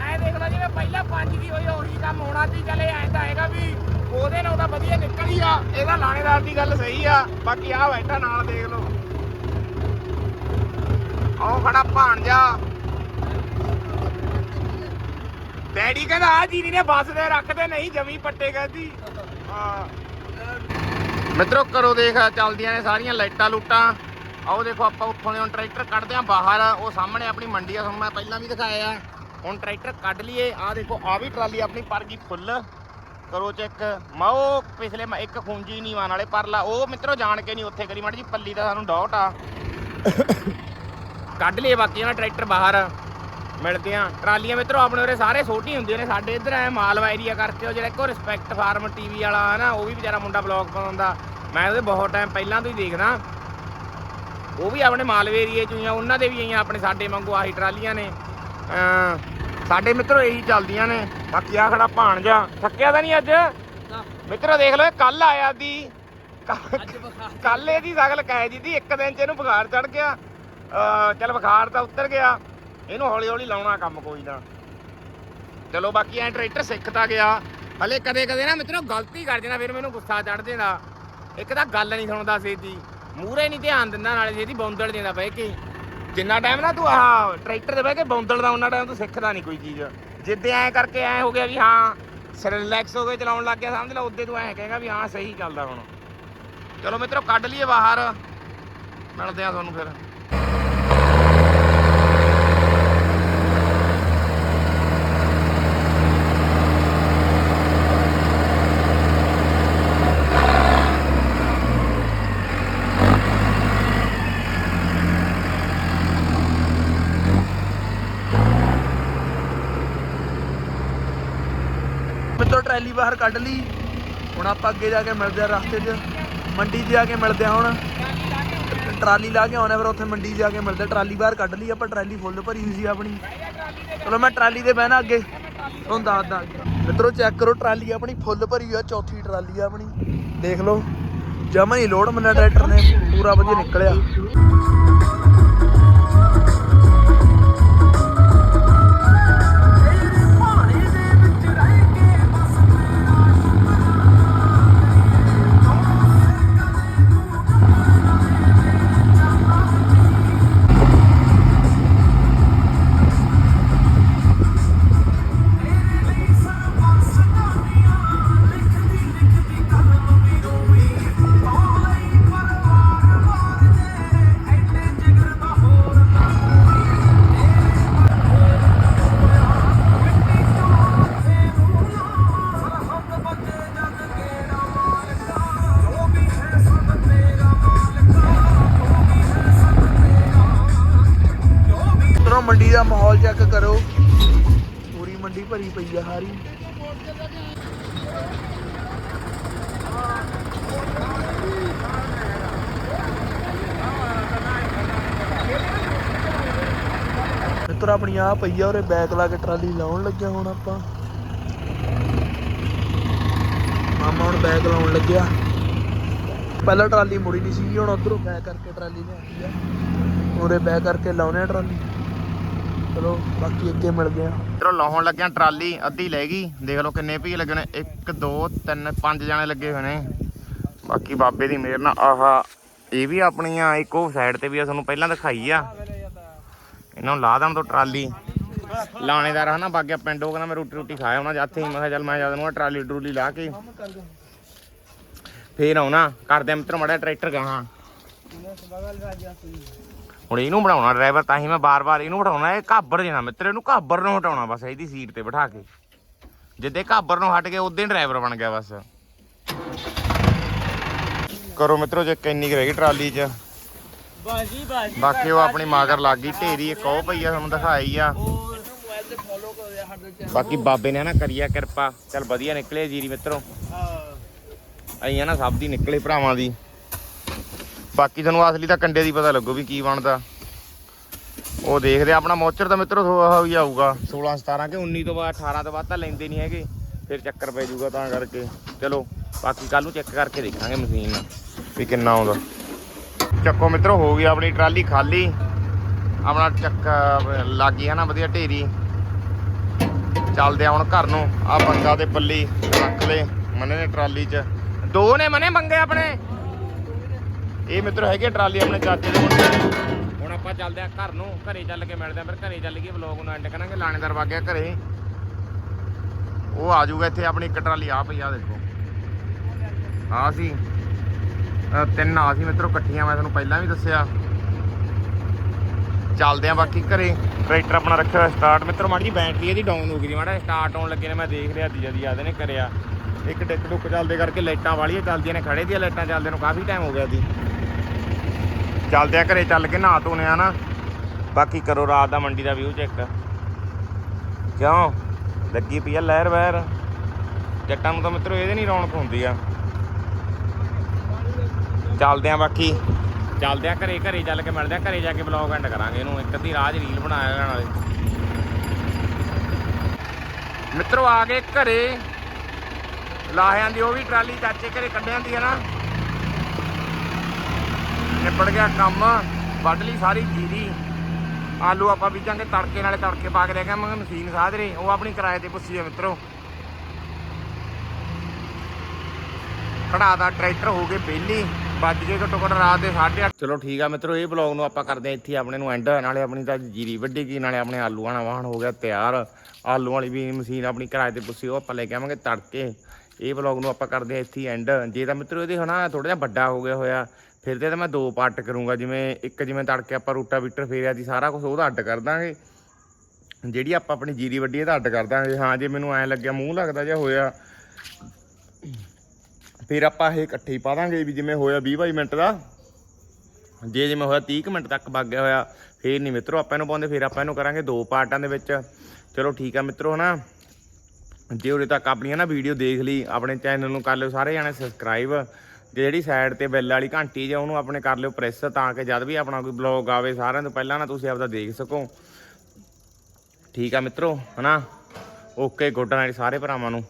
ਐ ਦੇਖ ਲਓ ਜਿਵੇਂ ਪਹਿਲਾਂ ਪੰਜ ਦੀ ਹੋਈ ਉਹੀ ਕੰਮ ਹੋਣਾ ਸੀ। ਚਲੇ ਐ ਤਾਂ ਹੈਗਾ ਵੀ ਉਹਦੇ ਨਾਲ ਉਹਦਾ ਵਧੀਆ ਨਿਕਲੀ ਆ। ਇਹਦਾ ਲਾਣੇਦਾਰ ਦੀ ਗੱਲ ਸਹੀ ਆ। ਬਾਕੀ ਆ ਬੈਠਾ ਨਾਲ ਦੇਖ ਲਓ। ਆਓ ਖੜਾ ਭਾਣਜਾ। ਡੈਡੀ ਕਹਿੰਦਾ ਆ ਜੀਰੀ ਨੇ ਬਸ ਦੇ ਰੱਖਦੇ ਨਹੀਂ ਜਮੀ ਪੱਟੇ ਕਹਿੰਦੀ। ਹਾਂ। ਮਿੱਤਰੋ ਕਰੋ ਦੇਖ ਚੱਲਦੀਆਂ ਨੇ ਸਾਰੀਆਂ ਲਾਈਟਾਂ ਲੂਟਾਂ। ਆਓ ਦੇਖੋ ਆਪਾਂ ਉੱਥੋਂ ਦੇ ਹੁਣ ਟਰੈਕਟਰ ਕੱਢਦੇ ਆ ਬਾਹਰ। ਉਹ ਸਾਹਮਣੇ ਆਪਣੀ ਮੰਡੀ ਆ ਤੁਹਾਨੂੰ ਮੈਂ ਪਹਿਲਾਂ ਵੀ ਦਿਖਾਇਆ ਆ। ਹੁਣ ਟਰੈਕਟਰ ਕੱਢ ਲਈਏ। ਆ ਦੇਖੋ ਆ ਵੀ ਟਰਾਲੀ ਆਪਣੀ ਪਰ ਗਈ ਫੁੱਲ। ਕਰੋ ਚੈੱਕ। ਮੈਂ ਉਹ ਪਿਛਲੇ ਮੈਂ ਇੱਕ ਖੂੰਜੀ ਨਹੀਂ ਵਾਣ ਵਾਲੇ ਪਰਲਾ ਉਹ ਮਿੱਤਰੋ ਜਾਣ ਕੇ ਨਹੀਂ ਉੱਥੇ ਕਰੀ। ਮਾੜੀ ਜੀ ਪੱਲੀ ਦਾ ਸਾਨੂੰ ਡਾਊਟ ਆ। <coughs> ਕੱਢ ਲਈਏ ਬਾਕੀ ਨਾ ਟਰੈਕਟਰ ਬਾਹਰ। ਮਿਲਦੇ ਆ ਟਰਾਲੀਆਂ ਮਿੱਤਰੋ ਆਪਣੇ ਉਰੇ ਸਾਰੇ ਛੋਟੀ ਹੁੰਦੀਆਂ ਨੇ। ਸਾਡੇ ਇੱਧਰ ਐ ਮਾਲਵਾ ਏਰੀਆ ਕਰਕੇ ਉਹ ਜਿਹੜਾ ਇੱਕੋ ਰਿਸਪੈਕਟ ਫਾਰਮ ਟੀਵੀ ਵਾਲਾ ਹੈ ਨਾ ਉਹ ਵੀ ਵਿਚਾਰਾ ਮੁੰਡਾ ਬਲੌਗ ਪਾਉਂਦਾ ਮੈਂ ਉਹਦੇ ਬਹੁਤ ਟਾਈਮ ਪਹਿਲਾਂ ਤੋਂ ਹੀ ਦੇਖਦਾ। ਉਹ ਵੀ ਆਪਣੇ ਮਾਲਵੇ ਏਰੀਏ ਚੋਂ ਆ ਉਹਨਾਂ ਦੇ ਵੀ ਆਈਆਂ ਆਪਣੇ ਸਾਡੇ ਵਾਂਗੂ ਆਹੀ ਟਰਾਲੀਆਂ ਨੇ। ਸਾਡੇ ਮਿੱਤਰੋ ਇਹੀ ਚੱਲਦੀਆਂ ਨੇ। ਬਾਕੀ ਆ ਖੜਾ ਭਾਣਜਾ। ਥੱਕਿਆ ਤਾਂ ਨਹੀਂ ਅੱਜ? ਮਿੱਤਰੋ ਦੇਖ ਲਓ ਕੱਲ ਆਇਆ ਦੀ ਕੱਲ ਇਹਦੀ ਸਗਲ ਕਹਿ ਜੀ ਦੀ ਇੱਕ ਦਿਨ ਚ ਇਹਨੂੰ ਬੁਖਾਰ ਚੜ ਗਿਆ। ਚੱਲ ਬੁਖਾਰ ਤਾਂ ਉਤਰ ਗਿਆ। ਇਹਨੂੰ ਹੌਲੀ ਹੌਲੀ ਲਾਉਣਾ ਕੰਮ ਕੋਈ ਨਾ। ਚਲੋ ਬਾਕੀ ਐ ਟਰੈਕਟਰ ਸਿੱਖਦਾ ਗਿਆ। ਹਲੇ ਕਦੇ ਕਦੇ ਨਾ ਮਿੱਤਰੋ ਗਲਤੀ ਕਰ ਦੇਣਾ, ਫਿਰ ਮੈਨੂੰ ਗੁੱਸਾ ਚੜ ਜਾਂਦਾ। ਇੱਕ ਤਾਂ ਗੱਲ ਨਹੀਂ ਸੁਣਦਾ ਸੇਦੀ ਮੂਰੇ ਨਹੀਂ ਧਿਆਨ ਦਿੰਦਾ, ਨਾਲੇ ਜਿਹਦੀ ਬੌਂਦਲ ਦੇਣਾ ਬਹਿ ਕੇ। ਜਿੰਨਾ ਟਾਈਮ ਨਾ ਤੂੰ ਆਹ ਟਰੈਕਟਰ ਦੇ ਬਹਿ ਕੇ ਬੌਂਦਲ ਦਾ ਉਹਨਾਂ ਟਾਈਮ ਤੂੰ ਸਿੱਖਦਾ ਨਹੀਂ ਕੋਈ ਚੀਜ਼। ਜਿੱਦੇ ਐ ਕਰਕੇ ਐ ਹੋ ਗਿਆ ਵੀ ਹਾਂ ਰਿਲੈਕਸ ਹੋ ਕੇ ਚਲਾਉਣ ਲੱਗ ਗਿਆ, ਸਮਝ ਲੈ ਉਦੋਂ ਤੂੰ ਐ ਕਹੇਗਾ ਵੀ ਹਾਂ, ਸਹੀ ਚੱਲਦਾ ਹੁਣ। ਚਲੋ ਮਿੱਤਰੋ, ਕੱਢ ਲਈਏ ਬਾਹਰ। ਮਿਲਦੇ ਆ ਤੁਹਾਨੂੰ ਫਿਰ ਮਿੱਤਰੋ ਟਰੈਲੀ ਬਾਹਰ ਕੱਢ ਲਈ। ਹੁਣ ਆਪਾਂ ਅੱਗੇ ਜਾ ਕੇ ਮਿਲਦੇ ਆ ਰਸਤੇ 'ਚ। ਮੰਡੀ 'ਚ ਜਾ ਕੇ ਮਿਲਦੇ ਆ ਹੁਣ। ਟਰਾਲੀ ਲਾ ਕੇ ਆਉਣਾ, ਫਿਰ ਉੱਥੇ ਮੰਡੀ 'ਚ ਜਾ ਕੇ ਮਿਲਦੇ ਟਰਾਲੀ ਬਾਹਰ ਕੱਢ ਲਈ, ਆਪਾਂ ਟਰਾਲੀ ਫੁੱਲ ਭਰੀ ਹੋਈ ਸੀ ਆਪਣੀ। ਚਲੋ ਮੈਂ ਟਰਾਲੀ ਤੇ ਬਹਿਣਾ ਅੱਗੇ। ਤੁਹਾਨੂੰ ਦੱਸਦਾ ਮਿੱਤਰੋ ਚੈੱਕ ਕਰੋ ਟਰਾਲੀ ਆਪਣੀ ਫੁੱਲ ਭਰੀ ਆ, ਚੌਥੀ ਟਰਾਲੀ ਆ ਆਪਣੀ। ਦੇਖ ਲਓ। ਜਮਾ ਹੀ ਲੋਡ ਮੰਨਿਆ ਟਰੈਕਟਰ ਨੇ, ਪੂਰਾ ਵਧੀਆ ਨਿਕਲਿਆ। ਆਪਣੀ ਆ ਪਈ ਆ ਉਹਰੇ ਬੈਕ ਲਾ ਕੇ ਟਰਾਲੀ ਲਾਉਣ ਲੱਗਿਆ ਹੁਣ ਆਪਾਂ। ਮਾਮਾ ਹੁਣ ਬੈਕ ਲਾਉਣ ਲੱਗਿਆ। ਪਹਿਲਾਂ ਟਰਾਲੀ ਮੁੜੀ ਨਹੀਂ ਸੀ ਹੁਣ ਉਧਰੋਂ ਬੈਕ ਕਰਕੇ ਟਰਾਲੀ ਲਿਆਂਦੀ ਆ। ਉਹਰੇ ਬੈਕ ਕਰਕੇ ਲਾਉਣੇ ਟਰਾਲੀ। ਚਲੋ, ਬਾਕੀ ਅੱਗੇ ਮਿਲਦੇ ਆ। ਮਿੱਤਰੋ ਲਾਉਣ ਲੱਗਿਆ ਟਰਾਲੀ, ਅੱਧੀ ਲੈ ਗਈ। ਦੇਖ ਲਓ ਕਿੰਨੇ ਪੀ ਲੱਗੇ ਨੇ 1 2 3 5 ਜਾਣੇ ਲੱਗੇ ਹੋਏ ਨੇ ਬਾਕੀ ਬਾਬੇ ਦੀ ਮਿਹਰ ਨਾਲ, ਆਹਾ, ਇਹ ਵੀ ਆਪਣੀਆਂ, ਇੱਕ ਉਹ ਸਾਈਡ ਤੇ ਵੀ ਆ, ਤੁਹਾਨੂੰ ਪਹਿਲਾਂ ਦਿਖਾਈ ਆ। ਇਹਨਾਂ ਨੂੰ ਲਾ ਦਾਂ ਤੋਂ ਟਰਾਲੀ। ਲਾਣੇਦਾਰ ਹਨਾ ਬਾਗਿਆ ਪਿੰਡ ਕਹਿੰਦਾ ਮੈਂ ਰੋਟੀ ਰੋਟੀ ਖਾਇਆ ਉਹਨਾਂ ਜਾਥੇ ਮੈਂ ਕਿਹਾ ਚੱਲ ਮੈਂ ਜਦ ਨੂੰ ਟਰਾਲੀ ਟਰੂਲੀ ਲਾ ਕੇ। ਫੇਰ ਆਉਣਾ ਕਰਦੇ ਮਿੱਤਰ ਮੜਾ ਟਰੈਕਟਰ ਗਾਹਾਂ। ਹੁਣ ਇਹਨੂੰ ਬਣਾਉਣਾ ਡਰਾਈਵਰ ਤਾਂ ਹੀ ਮੈਂ ਬਾਰ-ਬਾਰ ਇਹਨੂੰ ਬਿਠਾਉਣਾ, ਇਹ ਘਾਬਰ ਜਣਾ ਮਿੱਤਰ, ਇਹਨੂੰ ਘਾਬਰ ਨੂੰ ਹਟਾਉਣਾ ਬਸ, ਇਹਦੀ ਸੀਟ ਤੇ ਬਿਠਾ ਕੇ। ਜਿੱਦੇ ਘਾਬਰ ਨੂੰ ਹਟ ਕੇ ਉਦੋਂ ਹੀ ਡਰਾਈਵਰ ਬਣ ਗਿਆ ਬਸ। ਕਰੋ ਮਿੱਤਰੋ, ਜੇ ਕਿੰਨੀ ਕੁ ਰਹਿ ਗਈ ਟਰਾਲੀ 'ਚ। ਬਾਜੀ ਬਾਜੀ ਬਾਕੀ ਉਹ ਆਪਣੀ ਮਾਗਰ ਲੱਗ ਗਈ ਢੇਰੀ ਇੱਕ ਉਹ ਪਈ ਆ ਤੁਹਾਨੂੰ ਦਿਖਾਈ ਆ। ਬਾਕੀ ਬਾਬੇ ਨੇ ਨਾ ਕਰੀਆ ਕਿਰਪਾ। ਚੱਲ ਵਧੀਆ ਨਿਕਲੇ ਜੀਰੀ ਮਿੱਤਰੋ। ਆਈਆਂ ਨਾ ਸਭ ਦੀ ਨਿਕਲੇ ਭਰਾਵਾਂ ਦੀ। ਬਾਕੀ ਤੁਹਾਨੂੰ ਅਸਲੀ ਤਾਂ ਕੰਡੇ ਦੀ ਪਤਾ ਲੱਗੂ ਵੀ ਕੀ ਬਣਦਾ। ਉਹ ਦੇਖਦੇ ਆ, ਆਪਣਾ ਮੋਚਰ ਤਾਂ ਮਿੱਤਰੋ ਥੋੜਾ ਹੀ ਆਊਗਾ। 16 17 ਕਿ 19 ਤੋਂ ਬਾਅਦ 18 ਤੋਂ ਬਾਅਦ ਤਾਂ ਲੈਂਦੇ ਨਹੀਂ ਹੈਗੇ। ਫਿਰ ਚੱਕਰ ਪੈ ਜਾਊਗਾ ਤਾਂ ਕਰਕੇ। ਚਲੋ ਬਾਕੀ ਕੱਲ ਨੂੰ ਚੈੱਕ ਕਰਕੇ ਦੇਖਾਂਗੇ ਮਸ਼ੀਨ ਵੀ ਕਿੰਨਾ ਆਉਂਦਾ। ਚੱਕੋ ਮਿੱਤਰੋ, ਹੋ ਗਈ ਆਪਣੀ ਟਰਾਲੀ ਖਾਲੀ। ਆਪਣਾ ਚੱਕ, ਲੱਗ ਗਈ ਹੈ ਨਾ ਵਧੀਆ ਢੇਰੀ। ਚੱਲਦੇ ਆ ਹੁਣ ਘਰ ਨੂੰ। ਆ ਬੰਗਾ ਤੇ ਪੱਲੀ ਰੱਖ ਲੈ ਮਨੇ ਨੇ ਟਰਾਲੀ 'ਚ। ਦੋ ਨੇ ਮਨੇ ਮੰਗੇ ਆਪਣੇ। ਇਹ ਮਿੱਤਰ ਹੈਗੇ ਟਰਾਲੀ ਆਪਣੇ ਚਾਚੇ ਦੇ ਹੁਣ ਆਪਾਂ ਚੱਲਦੇ ਆ ਘਰ ਨੂੰ। ਘਰੇ ਚੱਲ ਕੇ ਮਿਲਦੇ ਆ ਫਿਰ। ਘਰੇ ਚੱਲ ਗਏ ਵਲੌਗ ਨੂੰ ਐਂਡ ਕਰਾਂਗੇ। ਲਾਣੇਦਾਰ ਵਾਗਿਆ ਘਰੇ। ਉਹ ਆ ਜਾਊਗਾ ਇੱਥੇ ਆਪਣੀ ਇੱਕ ਟਰਾਲੀ ਆ ਪਈ ਆ ਦੇਖੋ। ਆ ਸੀ। ਤਿੰਨ ਆ ਸੀ ਮਿੱਤਰੋ, ਇਕੱਠੀਆਂ ਮੈਂ ਤੁਹਾਨੂੰ ਪਹਿਲਾਂ ਵੀ ਦੱਸਿਆ। ਚੱਲਦੇ ਆ ਬਾਕੀ ਘਰੇ। ਟਰੈਕਟਰ ਆਪਣਾ ਰੱਖਿਆ ਹੋਇਆ ਸਟਾਰਟ ਮਿੱਤਰੋ, ਮਾੜੀ ਜੀ ਬੈਟਰੀ ਇਹਦੀ ਡਾਊਨ ਹੋ ਗਈ ਮਾੜਾ ਸਟਾਰਟ ਆਉਣ ਲੱਗੇ ਨੇ, ਮੈਂ ਦੇਖ ਰਿਹਾ ਦੀ ਜਦੀ ਆਦੇ ਨੇ ਕਰਿਆ ਇੱਕ ਡਿੱਕ ਡੁੱਕ ਚੱਲਦੇ ਕਰਕੇ ਲਾਈਟਾਂ ਵਾਲੀਆਂ ਚੱਲਦੀਆਂ ਨੇ, ਖੜੇ ਦੀਆਂ ਲਾਈਟਾਂ ਚੱਲਦੇ ਨੂੰ ਕਾਫੀ ਟਾਈਮ ਹੋ ਗਿਆ ਦੀ ਚੱਲਦੇ ਆ ਘਰੇ, ਚੱਲ ਕੇ ਨਹਾ ਧੋਨੇ ਆ ਨਾ। ਬਾਕੀ ਕਰੋ ਰਾਤ ਦਾ ਮੰਡੀ ਦਾ ਵਿਊ ਚੈੱਕ ਕਿਉਂ? ਲੱਗੀ ਪਈ ਆ ਲਹਿਰ ਵਹਿਰ ਜੱਟਾਂ ਨੂੰ ਤਾਂ ਮਿੱਤਰੋ, ਇਹਦੇ ਨਹੀਂ ਰੌਣਕ ਹੁੰਦੀ ਆ। ਚੱਲਦੇ ਆ ਬਾਕੀ। ਚੱਲਦੇ ਆ ਘਰੇ ਘਰੇ ਚੱਲ ਕੇ ਮਿਲਦੇ ਆ, ਘਰੇ ਜਾ ਕੇ ਵਲੌਗ ਐਂਡ ਕਰਾਂਗੇ ਇਹਨੂੰ। ਇੱਕ ਅੱਧੀ ਰਾਜ ਰੀਲ ਬਣਾਇਆ ਜਾਣ ਵਾਲੇ। ਮਿੱਤਰੋ, ਆ ਗਏ ਘਰੇ। ਲਾਹਿਆਂ ਦੀ ਉਹ ਵੀ ਟਰਾਲੀ, ਚਾਚੇ ਘਰੇ ਕੱਢਿਆਂ ਦੀ ਹੈ ਨਾ। ਨਿਬੜ ਗਿਆ ਕੰਮ, ਵੱਢ ਲਈ ਸਾਰੀ ਜੀਰੀ। ਆਲੂ ਆਪਾਂ ਬੀਜਾਂਗੇ ਤੜਕੇ, ਨਾਲੇ ਤੜਕੇ ਪਾ ਕੇ ਲੈ ਕੇ ਮੈਂ ਮਸ਼ੀਨ ਸਾਧਰੇ ਉਹ ਆਪਣੀ ਕਿਰਾਏ ਤੇ ਪੁੱਛੀ ਆ ਮਿੱਤਰੋ। ਖੜਾ ਦਾ ਟਰੈਕਟਰ ਹੋ ਗਏ ਬੇਲੀ ਵੱਜ ਗਏ ਘੱਟੋ ਘੱਟ ਰਾਤ ਦੇ 8:30 ਚਲੋ ਠੀਕ ਆ ਮਿੱਤਰੋ, ਇਹ ਬਲੌਗ ਨੂੰ ਆਪਾਂ ਕਰਦੇ ਆ ਇੱਥੇ ਆਪਣੇ ਨੂੰ ਐਂਡ ਨਾਲੇ ਆਪਣੀ ਤਾਂ ਜੀਰੀ ਵੱਢੀ ਗਈ, ਨਾਲੇ ਆਪਣੇ ਆਲੂਆਂ ਦਾ ਵਾਹਣ ਹੋ ਗਿਆ ਤਿਆਰ। ਆਲੂ ਵਾਲੀ ਵੀ ਮਸ਼ੀਨ ਆਪਣੀ ਕਿਰਾਏ ਤੇ ਪੁੱਛੀ, ਉਹ ਆਪਾਂ ਲੈ ਕੇ ਆਵਾਂਗੇ ਤੜਕੇ। ਇਹ ਬਲੌਗ ਨੂੰ ਆਪਾਂ ਕਰਦੇ ਆ ਇੱਥੇ ਐਂਡ ਜੇ ਤਾਂ ਮਿੱਤਰੋ ਇਹਦੇ ਹਨਾ ਥੋੜਾ ਜਿਹਾ ਵੱਡਾ ਹੋ ਗਿਆ ਹੋਇਆ, ਫਿਰ ਤੇ ਤਾਂ ਮੈਂ ਦੋ ਪਾਰਟ ਕਰੂੰਗਾ, ਜਿਵੇਂ ਇੱਕ ਜਿਵੇਂ ਤੜਕੇ ਆਪਾਂ ਰੂਟਾ ਬੀਟਰ ਫੇਰਿਆ ਦੀ ਸਾਰਾ ਕੁਝ ਉਹਦਾ ਅੱਡ ਕਰ ਦਾਂਗੇ। ਜਿਹੜੀ ਆਪਾਂ ਆਪਣੀ ਜੀਰੀ ਵੱਡੀ ਇਹਦਾ ਅੱਡ ਕਰ ਦਾਂਗੇ। ਹਾਂ, ਜੇ ਮੈਨੂੰ ਐ ਲੱਗਿਆ, ਮੂੰਹ ਲੱਗਦਾ ਜਿਹਾ ਹੋਇਆ ਫਿਰ ਆਪਾਂ ਇਹ ਇਕੱਠੇ ਹੀ ਪਾ ਦਾਂਗੇ ਵੀ ਜਿਵੇਂ ਹੋਇਆ 20 22 ਮਿੰਟ ਦਾ। ਜੇ ਜਿਵੇਂ ਹੋਇਆ 30 ਕੁ ਮਿੰਟ ਤੱਕ ਵਗ ਗਿਆ ਹੋਇਆ, ਫੇਰ ਨਹੀਂ ਮਿੱਤਰੋ ਆਪਾਂ ਇਹਨੂੰ ਪਾਉਂਦੇ, ਫਿਰ ਆਪਾਂ ਇਹਨੂੰ ਕਰਾਂਗੇ ਦੋ ਪਾਰਟਾਂ ਦੇ ਵਿੱਚ। ਚਲੋ ਠੀਕ ਆ ਮਿੱਤਰੋ ਹਨਾ। ਜੇ ਉਰੇ ਤੱਕ ਆਪਣੀਆਂ ਨਾ ਵੀਡੀਓ ਦੇਖ ਲਈ, ਆਪਣੇ ਚੈਨਲ ਨੂੰ ਕਰ ਲਿਓ ਸਾਰੇ ਜਾਣੇ ਸਬਸਕ੍ਰਾਈਬ ਤੇ ਜਿਹੜੀ ਸਾਈਡ ਤੇ ਬੈਲ ਵਾਲੀ ਘੰਟੀ ਜੇ ਉਹਨੂੰ ਆਪਣੇ ਕਰ ਲਿਓ ਪ੍ਰੈਸ ਤਾਂ ਕਿ ਜਦ ਵੀ ਆਪਣਾ ਕੋਈ ਬਲੌਗ ਆਵੇ ਸਾਰਿਆਂ ਤੋਂ ਪਹਿਲਾਂ ਨਾ ਤੁਸੀਂ ਆਪਦਾ ਦੇਖ ਸਕੋ। ਠੀਕ ਆ ਮਿੱਤਰੋ ਹਨਾ। ਓਕੇ ਗੁੱਡ ਨਾਈਟ ਸਾਰੇ ਭਰਾਵਾਂ ਨੂੰ।